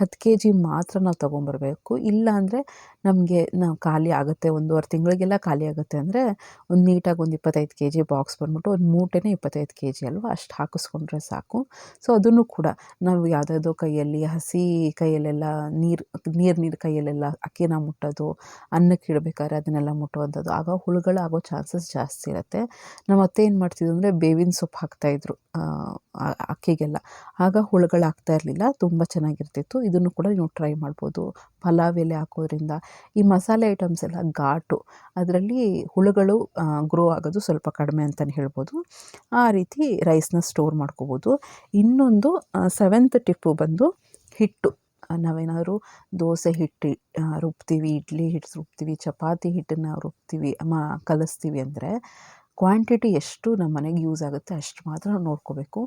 ಹತ್ತು ಕೆ ಜಿ ಮಾತ್ರ ನಾವು ತೊಗೊಂಬರ್ಬೇಕು. ಇಲ್ಲ ಅಂದರೆ ನಮಗೆ ನಾವು ಖಾಲಿ ಆಗುತ್ತೆ, ಒಂದುವರೆ ತಿಂಗಳಿಗೆಲ್ಲ ಖಾಲಿ ಆಗುತ್ತೆ ಅಂದರೆ ಒಂದು ನೀಟಾಗಿ ಒಂದು ಇಪ್ಪತ್ತೈದು ಕೆ ಜಿ ಬಾಕ್ಸ್ ಬಂದ್ಬಿಟ್ಟು ಒಂದು ಮೂಟೆನೇ ಇಪ್ಪತ್ತೈದು ಕೆ ಜಿ ಅಲ್ವಾ, ಅಷ್ಟು ಹಾಕಿಸ್ಕೊಂಡ್ರೆ ಸಾಕು. ಸೊ ಅದನ್ನು ಕೂಡ ನಾವು ಯಾವುದಾದ್ರು ಕೈಯಲ್ಲಿ ಹಸಿ ಕೈಯಲ್ಲೆಲ್ಲ ನೀರು ನೀರು ನೀರು ಕೈಯಲ್ಲೆಲ್ಲ ಅಕ್ಕಿನ ಮುಟ್ಟೋದು, ಅನ್ನಕ್ಕೆ ಇಡಬೇಕಾದ್ರೆ ಅದನ್ನೆಲ್ಲ ಮುಟ್ಟುವಂಥದ್ದು, ಆಗ ಹುಳುಗಳಾಗೋ ಚಾನ್ಸಸ್ ಜಾಸ್ತಿ ಇರುತ್ತೆ. ನಮ್ಮ ಅತ್ತೆ ಏನು ಮಾಡ್ತಿದ್ರು ಅಂದರೆ ಬೇವಿನ ಸೊಪ್ಪು ಹಾಕ್ತಾಯಿದ್ರು ಅಕ್ಕಿಗೆಲ್ಲ. ಆಗ ಹುಳುಗಳು ಆಗ್ತಾ ಇರಲಿಲ್ಲ, ತುಂಬ ಚೆನ್ನಾಗಿರ್ತಿತ್ತು. ಇದನ್ನು ಕೂಡ ನೀವು ಟ್ರೈ ಮಾಡ್ಬೋದು. ಪಲಾವ್ ಎಲೆ ಹಾಕೋದ್ರಿಂದ ಈ ಮಸಾಲೆ ಐಟಮ್ಸ್ ಎಲ್ಲ ಘಾಟು. ಅದರಲ್ಲಿ ಹುಳುಗಳು ಗ್ರೋ ಆಗೋದು ಸ್ವಲ್ಪ ಕಡಿಮೆ ಅಂತಲೇ ಹೇಳ್ಬೋದು. ಆ ರೀತಿ ರೈಸ್ನ ಸ್ಟೋರ್ ಮಾಡ್ಕೋಬೋದು. ಇನ್ನೊಂದು ಸೆವೆಂತ್ ಟಿಪ್ಪು ಬಂದು ಹಿಟ್ಟು. ನಾವೇನಾದರೂ ದೋಸೆ ಹಿಟ್ಟು ರುಬ್ತೀವಿ, ಇಡ್ಲಿ ಹಿಟ್ಟು ರುಬ್ತೀವಿ, ಚಪಾತಿ ಹಿಟ್ಟನ್ನು ರುಬ್ತೀವಿ, ಮಾ, ಕಲಿಸ್ತೀವಿ ಅಂದರೆ ಕ್ವಾಂಟಿಟಿ ಎಷ್ಟು ನಮ್ಮ ಮನೆಗೆ ಯೂಸ್ ಆಗುತ್ತೆ ಅಷ್ಟು ಮಾತ್ರ ನೋಡ್ಕೋಬೇಕು.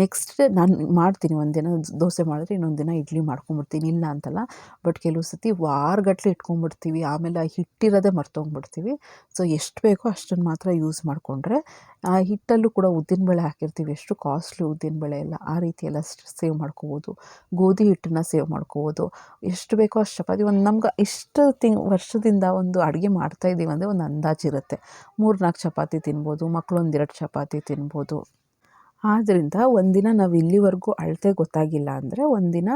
ನೆಕ್ಸ್ಟ್ ನಾನು ಮಾಡ್ತೀನಿ ಒಂದಿನ ದೋಸೆ ಮಾಡಿದ್ರೆ ಇನ್ನೊಂದು ದಿನ ಇಡ್ಲಿ ಮಾಡ್ಕೊಂಬಿಡ್ತೀನಿ ಇಲ್ಲ ಅಂತಲ್ಲ. ಬಟ್ ಕೆಲವು ಸತಿ ವಾರಗಟ್ಟಲೆ ಇಟ್ಕೊಂಬಿಡ್ತೀವಿ ಆಮೇಲೆ ಆ ಹಿಟ್ಟಿರೋದೇ ಮರ್ತೋಗ್ಬಿಡ್ತೀವಿ. ಸೊ ಎಷ್ಟು ಬೇಕೋ ಅಷ್ಟನ್ನು ಮಾತ್ರ ಯೂಸ್ ಮಾಡಿಕೊಂಡ್ರೆ, ಆ ಹಿಟ್ಟಲ್ಲೂ ಕೂಡ ಉದ್ದಿನಬೇಳೆ ಹಾಕಿರ್ತೀವಿ. ಎಷ್ಟು ಕಾಸ್ಟ್ಲಿ ಉದ್ದಿನಬೇಳೆ ಎಲ್ಲ, ಆ ರೀತಿ ಎಲ್ಲ ಸೇವ್ ಮಾಡ್ಕೋಬೋದು. ಗೋಧಿ ಹಿಟ್ಟನ್ನ ಸೇವ್ ಮಾಡ್ಕೋಬೋದು. ಎಷ್ಟು ಬೇಕೋ ಅಷ್ಟು ಚಪಾತಿ. ಒಂದು ನಮ್ಗೆ ಇಷ್ಟು ತಿಂಗ್, ವರ್ಷದಿಂದ ಒಂದು ಅಡುಗೆ ಮಾಡ್ತಾ ಇದ್ದೀವಿ ಅಂದರೆ ಒಂದು ಅಂದಾಜಿರುತ್ತೆ ಮೂರು ನಾಲ್ಕು ಚಪಾತಿ ತಿನ್ಬೋದು ಮಕ್ಕಳು ಒಂದೆರಡು ಚಪಾತಿ ತಿನ್ಬೋದು ಆದ್ದರಿಂದ ಒಂದಿನ ನಾವು ಇಲ್ಲಿವರೆಗೂ ಅಳತೆ ಗೊತ್ತಾಗಿಲ್ಲ ಅಂದರೆ ಒಂದಿನ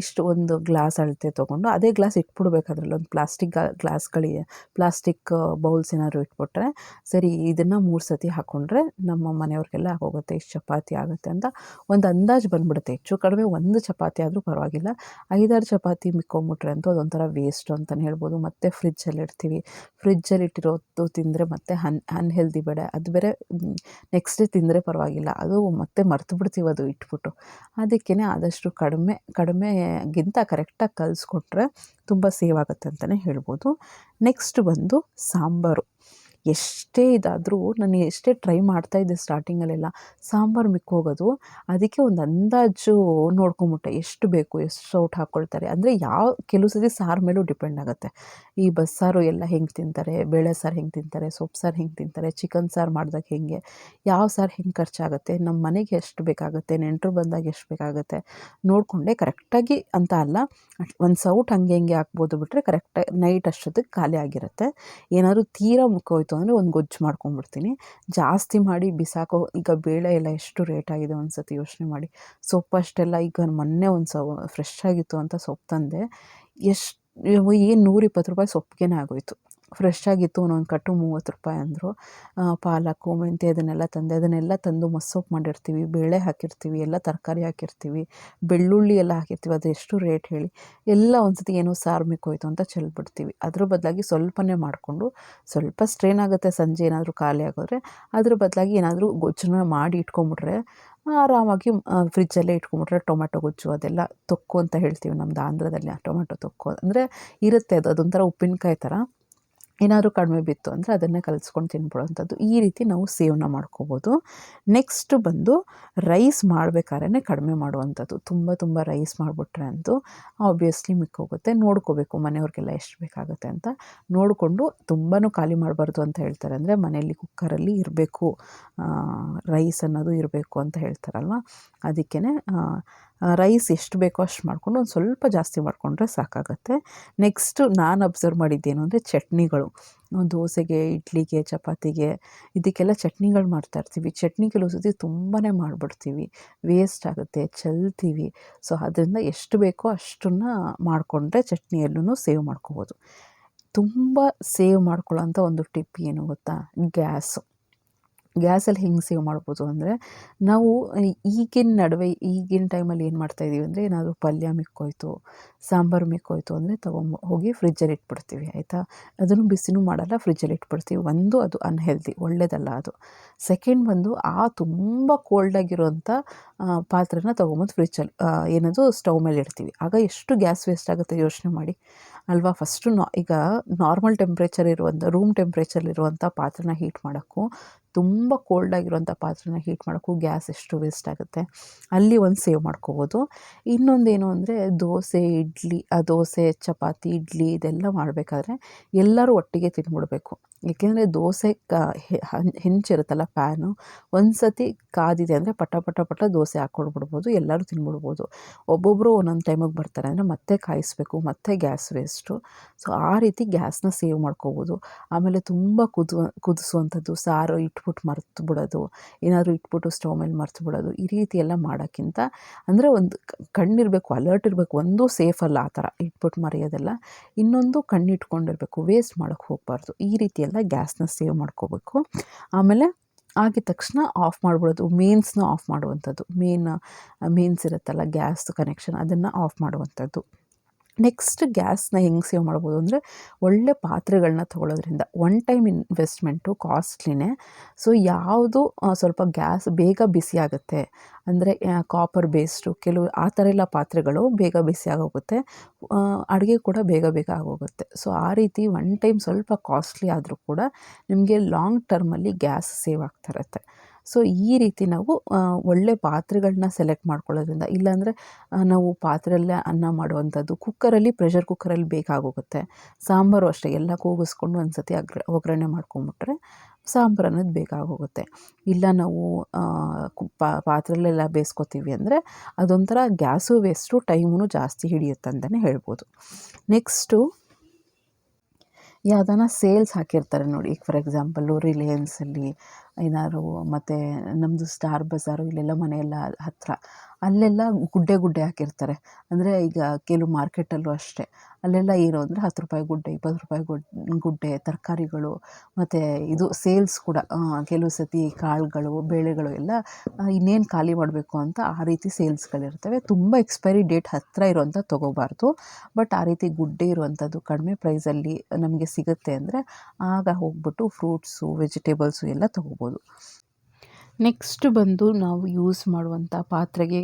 ಇಷ್ಟು ಒಂದು ಗ್ಲಾಸ್ ಅಳತೆ ತೊಗೊಂಡು ಅದೇ ಗ್ಲಾಸ್ ಇಟ್ಬಿಡ್ಬೇಕು ಅದರಲ್ಲಿ ಒಂದು ಪ್ಲಾಸ್ಟಿಕ್ ಗ್ಲಾಸ್ಗಳಿಗೆ ಪ್ಲಾಸ್ಟಿಕ್ ಬೌಲ್ಸ್ ಏನಾದ್ರು ಇಟ್ಬಿಟ್ರೆ ಸರಿ ಇದನ್ನು ಮೂರು ಸತಿ ಹಾಕ್ಕೊಂಡ್ರೆ ನಮ್ಮ ಮನೆಯವ್ರಿಗೆಲ್ಲ ಆಗೋಗುತ್ತೆ, ಇಷ್ಟು ಚಪಾತಿ ಆಗುತ್ತೆ ಅಂತ ಒಂದು ಅಂದಾಜು ಬಂದ್ಬಿಡುತ್ತೆ. ಹೆಚ್ಚು ಕಡಿಮೆ ಒಂದು ಚಪಾತಿ ಆದರೂ ಪರವಾಗಿಲ್ಲ. ಐದಾರು ಚಪಾತಿ ಮಿಕ್ಕೊಂಬಿಟ್ರೆ ಅಂತೂ ಅದೊಂಥರ ವೇಸ್ಟ್ ಅಂತಲೇ ಹೇಳ್ಬೋದು. ಮತ್ತು ಫ್ರಿಜ್ಜಲ್ಲಿ ಇಡ್ತೀವಿ. ಫ್ರಿಜ್ಜಲ್ಲಿ ಇಟ್ಟಿರೋದು ತಿಂದರೆ ಮತ್ತೆ ಅನ್ ಅನ್ಹೆಲ್ದಿ ಬೇಡ. ಅದು ಬೇರೆ ನೆಕ್ಸ್ಟ್ ಡೇ ತಿಂದರೆ ಪರವಾಗಿಲ್ಲ. ಅದು ಅದು ಮತ್ತೆ ಮರ್ತು ಬಿಡ್ತೀವಿ ಅದು ಇಟ್ಬಿಟ್ಟು. ಅದಕ್ಕೇ ಆದಷ್ಟು ಕಡಿಮೆ, ಕಡಿಮೆಗಿಂತ ಕರೆಕ್ಟಾಗಿ ಕಲಿಸ್ಕೊಟ್ರೆ ತುಂಬ ಸೇವ್ ಆಗುತ್ತೆ ಅಂತಲೇ ಹೇಳ್ಬೋದು. ನೆಕ್ಸ್ಟ್ ಬಂದು ಸಾಂಬಾರು. ಎಷ್ಟೇ ಇದಾದರೂ ನಾನು ಎಷ್ಟೇ ಟ್ರೈ ಮಾಡ್ತಾಯಿದ್ದೆ ಸ್ಟಾರ್ಟಿಂಗಲ್ಲೆಲ್ಲ ಸಾಂಬಾರು ಮಿಕ್ಕೋಗೋದು, ಅದಕ್ಕೆ ಒಂದು ಅಂದಾಜು ನೋಡ್ಕೊಂಬಿಟ್ಟೆ, ಎಷ್ಟು ಬೇಕು, ಎಷ್ಟು ಸೌಟ್ ಹಾಕ್ಕೊಳ್ತಾರೆ ಅಂದರೆ ಯಾವ ಕೆಲವು ಸತಿ ಸಾರು ಮೇಲೂ ಡಿಪೆಂಡ್ ಆಗುತ್ತೆ. ಈ ಬಸ್ಸಾರು ಎಲ್ಲ ಹೆಂಗೆ ತಿಂತಾರೆ, ಬೇಳೆ ಸಾರು ಹೆಂಗೆ ತಿಂತಾರೆ, ಸೊಪ್ಪು ಸಾರು ಹೆಂಗೆ ತಿಂತಾರೆ ಚಿಕನ್ ಸಾರು ಮಾಡಿದಾಗ ಹೆಂಗೆ, ಯಾವ ಸಾರು ಹೆಂಗೆ ಖರ್ಚಾಗುತ್ತೆ ನಮ್ಮ ಮನೆಗೆ ಎಷ್ಟು ಬೇಕಾಗುತ್ತೆ, ನೆಂಟರು ಬಂದಾಗ ಎಷ್ಟು ಬೇಕಾಗುತ್ತೆ, ನೋಡಿಕೊಂಡೆ ಕರೆಕ್ಟಾಗಿ ಅಂತ ಅಲ್ಲ, ಒಂದು ಸೌಟ್ ಹಂಗೆ ಹೆಂಗೆ ಹಾಕ್ಬೋದು ಬಿಟ್ಟರೆ ಕರೆಕ್ಟಾಗಿ ನೈಟ್ ಅಷ್ಟೊತ್ತಿಗೆ ಖಾಲಿ ಆಗಿರುತ್ತೆ. ಏನಾದರೂ ತೀರಾ ಮುಕ್ಕೋಯ್ತು ಅಂದರೆ ಒಂದು ಗೊಜ್ಜು ಮಾಡ್ಕೊಂಡ್ಬಿಡ್ತೀನಿ. ಜಾಸ್ತಿ ಮಾಡಿ ಬಿಸಾಕೋ, ಈಗ ಬೇಳೆ ಎಲ್ಲ ಎಷ್ಟು ರೇಟ್ ಆಗಿದೆ ಒಂದು ಸತಿ ಯೋಚನೆ ಮಾಡಿ. ಸೊಪ್ಪು ಅಷ್ಟೆಲ್ಲ ಈಗ ಮೊನ್ನೆ ಒಂದು ಸವ ಫ್ರೆಶ್ ಆಗಿತ್ತು ಅಂತ ಸೊಪ್ಪು ತಂದೆ. ಎಷ್ಟು ಏನು ನೂರಿಪ್ಪತ್ತು ರೂಪಾಯಿ ಸೊಪ್ಪಿಗೆ ಆಗೋಯ್ತು. ಫ್ರೆಶ್ ಆಗಿತ್ತು, ಒಂದೊಂದು ಕಟ್ಟು ಮೂವತ್ತು ರೂಪಾಯಿ ಅಂದರು. ಪಾಲಕು ಮೆಂತ್ಯ ಅದನ್ನೆಲ್ಲ ತಂದೆ, ಅದನ್ನೆಲ್ಲ ತಂದು ಮಸ್ಸೊಪ್ಪು ಮಾಡಿರ್ತೀವಿ, ಬೇಳೆ ಹಾಕಿರ್ತೀವಿ, ಎಲ್ಲ ತರಕಾರಿ ಹಾಕಿರ್ತೀವಿ, ಬೆಳ್ಳುಳ್ಳಿ ಎಲ್ಲ ಹಾಕಿರ್ತೀವಿ, ಅದು ಎಷ್ಟು ರೇಟ್ ಹೇಳಿ. ಎಲ್ಲ ಒಂದು ಸತಿ ಏನೋ ಸಾರು ಮಿಕ್ಕೋಯ್ತು ಅಂತ ಚೆಲ್ಬಿಡ್ತೀವಿ. ಅದ್ರ ಬದಲಾಗಿ ಸ್ವಲ್ಪನೇ ಮಾಡಿಕೊಂಡು, ಸ್ವಲ್ಪ ಸ್ಟ್ರೈನ್ ಆಗುತ್ತೆ ಸಂಜೆ ಏನಾದರೂ ಖಾಲಿ ಆಗೋದ್ರೆ, ಅದ್ರ ಬದಲಾಗಿ ಏನಾದರೂ ಗೊಜ್ಜನ್ನ ಮಾಡಿ ಇಟ್ಕೊಂಬಿಟ್ರೆ, ಆರಾಮಾಗಿ ಫ್ರಿಜ್ಜಲ್ಲೇ ಇಟ್ಕೊಂಬಿಟ್ರೆ ಟೊಮೆಟೊ ಗೊಜ್ಜು ಅದೆಲ್ಲ ತೊಕ್ಕು ಅಂತ ಹೇಳ್ತೀವಿ ನಮ್ದು ಆಂಧ್ರದಲ್ಲಿ ಟೊಮೆಟೊ ತೊಕ್ಕು. ಅಂದರೆ ಇರುತ್ತೆ ಅದು, ಅದೊಂಥರ ಉಪ್ಪಿನಕಾಯಿ ಥರ. ಏನಾದರೂ ಕಡಿಮೆ ಬಿತ್ತು ಅಂದರೆ ಅದನ್ನು ಕಲಿಸ್ಕೊಂಡು ತಿನ್ಬಿಡೋವಂಥದ್ದು ಈ ರೀತಿ ನಾವು ಸೇವನೆ ಮಾಡ್ಕೋಬೋದು. ನೆಕ್ಸ್ಟ್ ಬಂದು ರೈಸ್ ಮಾಡಬೇಕಾದ್ರೆ ಕಡಿಮೆ ಮಾಡುವಂಥದ್ದು. ತುಂಬ ತುಂಬ ರೈಸ್ ಮಾಡಿಬಿಟ್ರೆ ಅಂತೂ ಆಬ್ವಿಯಸ್ಲಿ ಮಿಕ್ಕೋಗುತ್ತೆ. ನೋಡ್ಕೋಬೇಕು ಮನೆಯವ್ರಿಗೆಲ್ಲ ಎಷ್ಟು ಬೇಕಾಗುತ್ತೆ ಅಂತ. ನೋಡಿಕೊಂಡು ತುಂಬಾ ಖಾಲಿ ಮಾಡಬಾರ್ದು ಅಂತ ಹೇಳ್ತಾರೆ. ಅಂದರೆ ಮನೆಯಲ್ಲಿ ಕುಕ್ಕರಲ್ಲಿ ಇರಬೇಕು. ರೈಸ್ ಅನ್ನೋದು ಇರಬೇಕು ಅಂತ ಹೇಳ್ತಾರಲ್ವ? ಅದಕ್ಕೇ ರೈಸ್ ಎಷ್ಟು ಬೇಕೋ ಅಷ್ಟು ಮಾಡಿಕೊಂಡು ಒಂದು ಸ್ವಲ್ಪ ಜಾಸ್ತಿ ಮಾಡಿಕೊಂಡ್ರೆ ಸಾಕಾಗತ್ತೆ. ನೆಕ್ಸ್ಟು ನಾನು ಅಬ್ಸರ್ವ್ ಮಾಡಿದ್ದೇನು ಅಂದರೆ ಚಟ್ನಿಗಳು. ದೋಸೆಗೆ, ಇಡ್ಲಿಗೆ, ಚಪಾತಿಗೆ, ಇದಕ್ಕೆಲ್ಲ ಚಟ್ನಿಗಳು ಮಾಡ್ತಾಯಿರ್ತೀವಿ ಚಟ್ನಿ ಕೆಲವು ಸತಿ ತುಂಬಾ ಮಾಡಿಬಿಡ್ತೀವಿ. ವೇಸ್ಟ್ ಆಗುತ್ತೆ, ಚೆಲ್ತೀವಿ. ಸೊ ಅದರಿಂದ ಎಷ್ಟು ಬೇಕೋ ಅಷ್ಟನ್ನು ಮಾಡಿಕೊಂಡ್ರೆ ಚಟ್ನಿಯಲ್ಲೂ ಸೇವ್ ಮಾಡ್ಕೋಬೋದು. ತುಂಬ ಸೇವ್ ಮಾಡ್ಕೊಳ್ಳೋಂಥ ಒಂದು ಟಿಪ್ ಏನು ಗೊತ್ತಾ? ಗ್ಯಾಸು. ಗ್ಯಾಸಲ್ಲಿ ಹೆಂಗೆ ಸೇವ್ ಮಾಡ್ಬೋದು ಅಂದರೆ ನಾವು ಈಗಿನ ನಡುವೆ, ಈಗಿನ ಟೈಮಲ್ಲಿ ಏನು ಮಾಡ್ತಾಯಿದ್ದೀವಿ ಅಂದರೆ ಏನಾದರೂ ಪಲ್ಯ ಮಿಕ್ಕೋಯ್ತು, ಸಾಂಬಾರು ಮಿಕ್ಕೋಯ್ತು ಅಂದರೆ ತಗೊಂಬ, ಹೋಗಿ ಫ್ರಿಜ್ಜಲ್ಲಿ ಇಟ್ಬಿಡ್ತೀವಿ, ಆಯಿತಾ? ಅದನ್ನು ಬಿಸಿನೂ ಮಾಡಲ್ಲ, ಫ್ರಿಜ್ಜಲ್ಲಿ ಇಟ್ಬಿಡ್ತೀವಿ. ಒಂದು ಅದು ಅನ್ಹೆಲ್ದಿ ಒಳ್ಳೆಯದಲ್ಲ ಅದು. ಸೆಕೆಂಡ್ ಬಂದು ಆ ತುಂಬ ಕೋಲ್ಡಾಗಿರೋಂಥ ಪಾತ್ರೆನ ತೊಗೊಂಬಂದು ಫ್ರಿಜ್ಜಲ್ಲಿ ಏನದು ಸ್ಟವ್ ಮೇಲೆ ಇಡ್ತೀವಿ. ಆಗ ಎಷ್ಟು ಗ್ಯಾಸ್ ವೇಸ್ಟ್ ಆಗುತ್ತೆ ಯೋಚನೆ ಮಾಡಿ. ಅಲ್ವಾ? ಫಸ್ಟು ನಾ, ಈಗ ನಾರ್ಮಲ್ ಟೆಂಪ್ರೇಚರ್ ಇರುವಂಥ ರೂಮ್ ಟೆಂಪ್ರೇಚರ್ ಇರುವಂಥ ಪಾತ್ರೆನ ಹೀಟ್ ಮಾಡೋಕ್ಕೂ ತುಂಬ ಕೋಲ್ಡ್ ಆಗಿರುವಂಥ ಪಾತ್ರೆನ ಹೀಟ್ ಮಾಡೋಕ್ಕೂ ಗ್ಯಾಸ್ ಎಷ್ಟು ವೇಸ್ಟ್ ಆಗುತ್ತೆ. ಅಲ್ಲಿ ಒಂದು ಸೇವ್ ಮಾಡ್ಕೋಬೋದು. ಇನ್ನೊಂದೇನು ಅಂದರೆ ದೋಸೆ, ಇಡ್ಲಿ, ಆ ದೋಸೆ, ಚಪಾತಿ, ಇಡ್ಲಿ ಇದೆಲ್ಲ ಮಾಡಬೇಕಾದ್ರೆ ಎಲ್ಲರೂ ಒಟ್ಟಿಗೆ ತಿಂದ್ಬಿಡ್ಬೇಕು ಏಕೆಂದರೆ ದೋಸೆ ಕ ಹೆಂಚಿರುತ್ತಲ್ಲ ಪ್ಯಾನು ಒಂದು ಸತಿ ಕಾದಿದೆ ಅಂದರೆ ಪಟ ಪಟ ಪಟ ದೋಸೆ ಹಾಕ್ಕೊಂಡ್ಬಿಡ್ಬೋದು, ಎಲ್ಲರೂ ತಿಂದ್ಬಿಡ್ಬೋದು ಒಬ್ಬೊಬ್ಬರು ಒಂದೊಂದು ಟೈಮಿಗೆ ಬರ್ತಾರೆ ಅಂದರೆ ಮತ್ತೆ ಕಾಯಿಸ್ಬೇಕು, ಮತ್ತೆ ಗ್ಯಾಸ್ ವೇಸ್ಟು. ಸೊ ಆ ರೀತಿ ಗ್ಯಾಸ್ನ ಸೇವ್ ಮಾಡ್ಕೋಬೋದು. ಆಮೇಲೆ ತುಂಬ ಕುದು ಕುದಿಸುವಂಥದ್ದು, ಸಾರು ಇಟ್ಬಿಟ್ಟು ಮರ್ತು ಬಿಡೋದು ಏನಾದರೂ ಇಟ್ಬಿಟ್ಟು ಸ್ಟವ್ ಮೇಲೆ ಮರ್ತು ಬಿಡೋದು ಈ ರೀತಿ ಎಲ್ಲ ಮಾಡೋಕ್ಕಿಂತ ಅಂದರೆ ಒಂದು ಕಣ್ಣಿರಬೇಕು ಅಲರ್ಟ್ ಇರಬೇಕು, ಒಂದು ಸೇಫ್ ಅಲ್ಲ ಆ ಥರ ಇಟ್ಬಿಟ್ಟು ಮರೆಯೋದೆಲ್ಲ. ಇನ್ನೊಂದು ಕಣ್ಣಿಟ್ಕೊಂಡಿರಬೇಕು ವೇಸ್ಟ್ ಮಾಡೋಕ್ಕೆ ಹೋಗಬಾರ್ದು, ಈ ರೀತಿ ಎಲ್ಲ ಗ್ಯಾಸ್ನ ಸೇವ್ ಮಾಡ್ಕೋಬೇಕು. ಆಮೇಲೆ ಆಗಿದ ತಕ್ಷಣ ಆಫ್ ಮಾಡ್ಬಿಡೋದು ಮೇನ್ಸ್ನ ಆಫ್ ಮಾಡುವಂಥದ್ದು ಮೇನ್ ಮೇನ್ಸ್ ಇರುತ್ತಲ್ಲ ಗ್ಯಾಸ್ ಕನೆಕ್ಷನ್ ಅದನ್ನು ಆಫ್ ಮಾಡುವಂಥದ್ದು. ನೆಕ್ಸ್ಟ್ ಗ್ಯಾಸ್ನ ಹೆಂಗೆ ಸೇವ್ ಮಾಡ್ಬೋದು ಅಂದರೆ ಒಳ್ಳೆ ಪಾತ್ರೆಗಳನ್ನ ತೊಗೊಳೋದ್ರಿಂದ ಒನ್ ಟೈಮ್ ಇನ್ವೆಸ್ಟ್ಮೆಂಟು ಕಾಸ್ಟ್ಲಿನೇ ಸೊ ಯಾವುದು ಸ್ವಲ್ಪ ಗ್ಯಾಸ್ ಬೇಗ ಬಿಸಿ ಆಗುತ್ತೆ, ಅಂದರೆ ಕಾಪರ್ ಬೇಸ್ಡು ಕೆಲವು ಆ ಥರ ಎಲ್ಲ ಪಾತ್ರೆಗಳು ಬೇಗ ಬಿಸಿ ಆಗೋಗುತ್ತೆ ಅಡುಗೆ ಕೂಡ ಬೇಗ ಬೇಗ ಆಗೋಗುತ್ತೆ. ಸೊ ಆ ರೀತಿ ಒನ್ ಟೈಮ್ ಸ್ವಲ್ಪ ಕಾಸ್ಟ್ಲಿ ಆದರೂ ಕೂಡ ನಿಮಗೆ ಲಾಂಗ್ ಟರ್ಮಲ್ಲಿ ಗ್ಯಾಸ್ ಸೇವ್ ಆಗ್ತಾ ಇರುತ್ತೆ. ಸೊ, ಈ ರೀತಿ ನಾವು ಒಳ್ಳೆ ಪಾತ್ರೆಗಳನ್ನ ಸೆಲೆಕ್ಟ್ ಮಾಡ್ಕೊಳ್ಳೋದ್ರಿಂದ, ಇಲ್ಲಾಂದರೆ ನಾವು ಪಾತ್ರೆಯಲ್ಲೇ ಅನ್ನ ಮಾಡುವಂಥದ್ದು, ಕುಕ್ಕರಲ್ಲಿ ಪ್ರೆಷರ್ ಕುಕ್ಕರಲ್ಲಿ ಬೇಕಾಗೋಗುತ್ತೆ. ಸಾಂಬಾರು ಅಷ್ಟೇ ಎಲ್ಲ ಕೂಗಿಸ್ಕೊಂಡು ಒಂದು ಸತಿ ಅಗ್ರ, ಒಗ್ಗರಣೆ ಮಾಡ್ಕೊಂಬಿಟ್ರೆ ಸಾಂಬಾರು ಅನ್ನೋದು ಬೇಕಾಗೋಗುತ್ತೆ. ಇಲ್ಲ ನಾವು ಪಾತ್ರೆಲ್ಲೆಲ್ಲ ಬೇಯಿಸ್ಕೊತೀವಿ ಅಂದರೆ, ಅದೊಂಥರ ಗ್ಯಾಸು ವೇಸ್ಟು ಟೈಮೂ ಜಾಸ್ತಿ ಹಿಡಿಯುತ್ತೆ ಅಂತಲೇ ಹೇಳ್ಬೋದು. ನೆಕ್ಸ್ಟು ಯಾವ್ದಾನ ಸೇಲ್ಸ್ ಹಾಕಿರ್ತಾರೆ ನೋಡಿ, ಈಗ ಫಾರ್ ಎಕ್ಸಾಂಪಲ್ಲು ರಿಲಯನ್ಸಲ್ಲಿ ಏನಾದ್ರು ಮತ್ತು ನಮ್ಮದು ಸ್ಟಾರ್ ಬಜಾರು ಇಲ್ಲೆಲ್ಲ ಮನೆಯೆಲ್ಲ ಹತ್ತಿರ ಅಲ್ಲೆಲ್ಲ ಗುಡ್ಡೆ ಗುಡ್ಡೆ ಹಾಕಿರ್ತಾರೆ. ಅಂದರೆ ಈಗ ಕೆಲವು ಮಾರ್ಕೆಟಲ್ಲೂ ಅಷ್ಟೇ. ಅಲ್ಲೆಲ್ಲ ಏನು ಅಂದರೆ ಹತ್ತು ರೂಪಾಯಿ ಗುಡ್ಡೆ, ಇಪ್ಪತ್ತು ರೂಪಾಯಿ ಗುಡ್, ಗುಡ್ಡೆ, ತರಕಾರಿಗಳು, ಮತ್ತು ಇದು ಸೇಲ್ಸ್ ಕೂಡ ಕೆಲವು ಸತಿ ಕಾಳುಗಳು, ಬೇಳೆಗಳು ಎಲ್ಲ ಇನ್ನೇನು ಖಾಲಿ ಮಾಡಬೇಕು ಅಂತ ಆ ರೀತಿ ಸೇಲ್ಸ್ಗಳಿರ್ತವೆ ತುಂಬ ಎಕ್ಸ್ಪೈರಿ ಡೇಟ್ ಹತ್ತಿರ ಇರುವಂಥ ತೊಗೋಬಾರ್ದು. ಬಟ್ ಆ ರೀತಿ ಗುಡ್ಡೆ ಇರುವಂಥದ್ದು ಕಡಿಮೆ ಪ್ರೈಸಲ್ಲಿ ನಮಗೆ ಸಿಗುತ್ತೆ ಅಂದರೆ ಆಗ ಹೋಗ್ಬಿಟ್ಟು ಫ್ರೂಟ್ಸು ವೆಜಿಟೇಬಲ್ಸು ಎಲ್ಲ ತೊಗೋಬೋದು. ನೆಕ್ಸ್ಟ್ ಬಂದು ನಾವು ಯೂಸ್ ಮಾಡುವಂಥ ಪಾತ್ರೆಗೆ,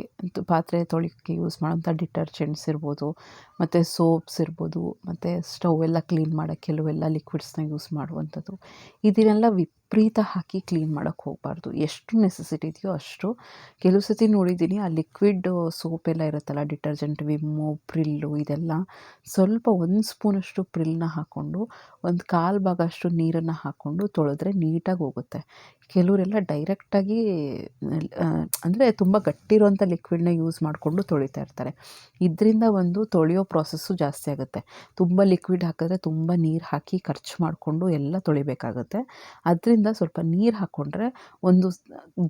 ಪಾತ್ರೆ ತೊಳಿಯೋಕ್ಕೆ ಯೂಸ್ ಮಾಡುವಂಥ ಡಿಟರ್ಜೆಂಟ್ಸ್ ಇರ್ಬೋದು, ಮತ್ತು ಸೋಪ್ಸ್ ಇರ್ಬೋದು, ಮತ್ತು ಸ್ಟವ್ ಎಲ್ಲ ಕ್ಲೀನ್ ಮಾಡೋಕ್ಕೆ ಕೆಲವೆಲ್ಲ ಲಿಕ್ವಿಡ್ಸ್ನ ಯೂಸ್ ಮಾಡುವಂಥದ್ದು. ಇದನ್ನೆಲ್ಲ ವಿಪರೀತ ಹಾಕಿ ಕ್ಲೀನ್ ಮಾಡೋಕ್ಕೆ ಹೋಗಬಾರ್ದು. ಎಷ್ಟು ನೆಸೆಸಿಟಿ ಇದೆಯೋ ಅಷ್ಟು. ಕೆಲವು ಸತಿ ನೋಡಿದ್ದೀನಿ, ಆ ಲಿಕ್ವಿಡ್ ಸೋಪ್ ಎಲ್ಲ ಇರುತ್ತಲ್ಲ ಡಿಟರ್ಜೆಂಟ್ ವಿಮ್ಮು ಪ್ರಿಲ್ಲು ಇದೆಲ್ಲ, ಸ್ವಲ್ಪ ಒಂದು ಸ್ಪೂನಷ್ಟು ಪ್ರಿಲ್ನ ಹಾಕ್ಕೊಂಡು, ಒಂದು ಕಾಲು ಭಾಗ ಅಷ್ಟು ನೀರನ್ನು ಹಾಕ್ಕೊಂಡು ತೊಳೆದ್ರೆ ನೀಟಾಗಿ ಹೋಗುತ್ತೆ. ಕೆಲವರೆಲ್ಲ ಡೈರೆಕ್ಟಾಗಿ ಅಂದರೆ ತುಂಬ ಗಟ್ಟಿರುವಂಥ ಲಿಕ್ವಿಡ್ನ ಯೂಸ್ ಮಾಡಿಕೊಂಡು ತೊಳಿತಾ ಇರ್ತಾರೆ. ಇದರಿಂದ ಒಂದು ತೊಳೆಯೋ ಪ್ರಾಸೆಸ್ಸು ಜಾಸ್ತಿ ಆಗುತ್ತೆ. ತುಂಬ ಲಿಕ್ವಿಡ್ ಹಾಕಿದ್ರೆ ತುಂಬ ನೀರು ಹಾಕಿ ಖರ್ಚು ಮಾಡಿಕೊಂಡು ಎಲ್ಲ ತೊಳಿಬೇಕಾಗುತ್ತೆ. ಅದರಿಂದ ಅದರಿಂದ ಸ್ವಲ್ಪ ನೀರು ಹಾಕ್ಕೊಂಡ್ರೆ ಒಂದು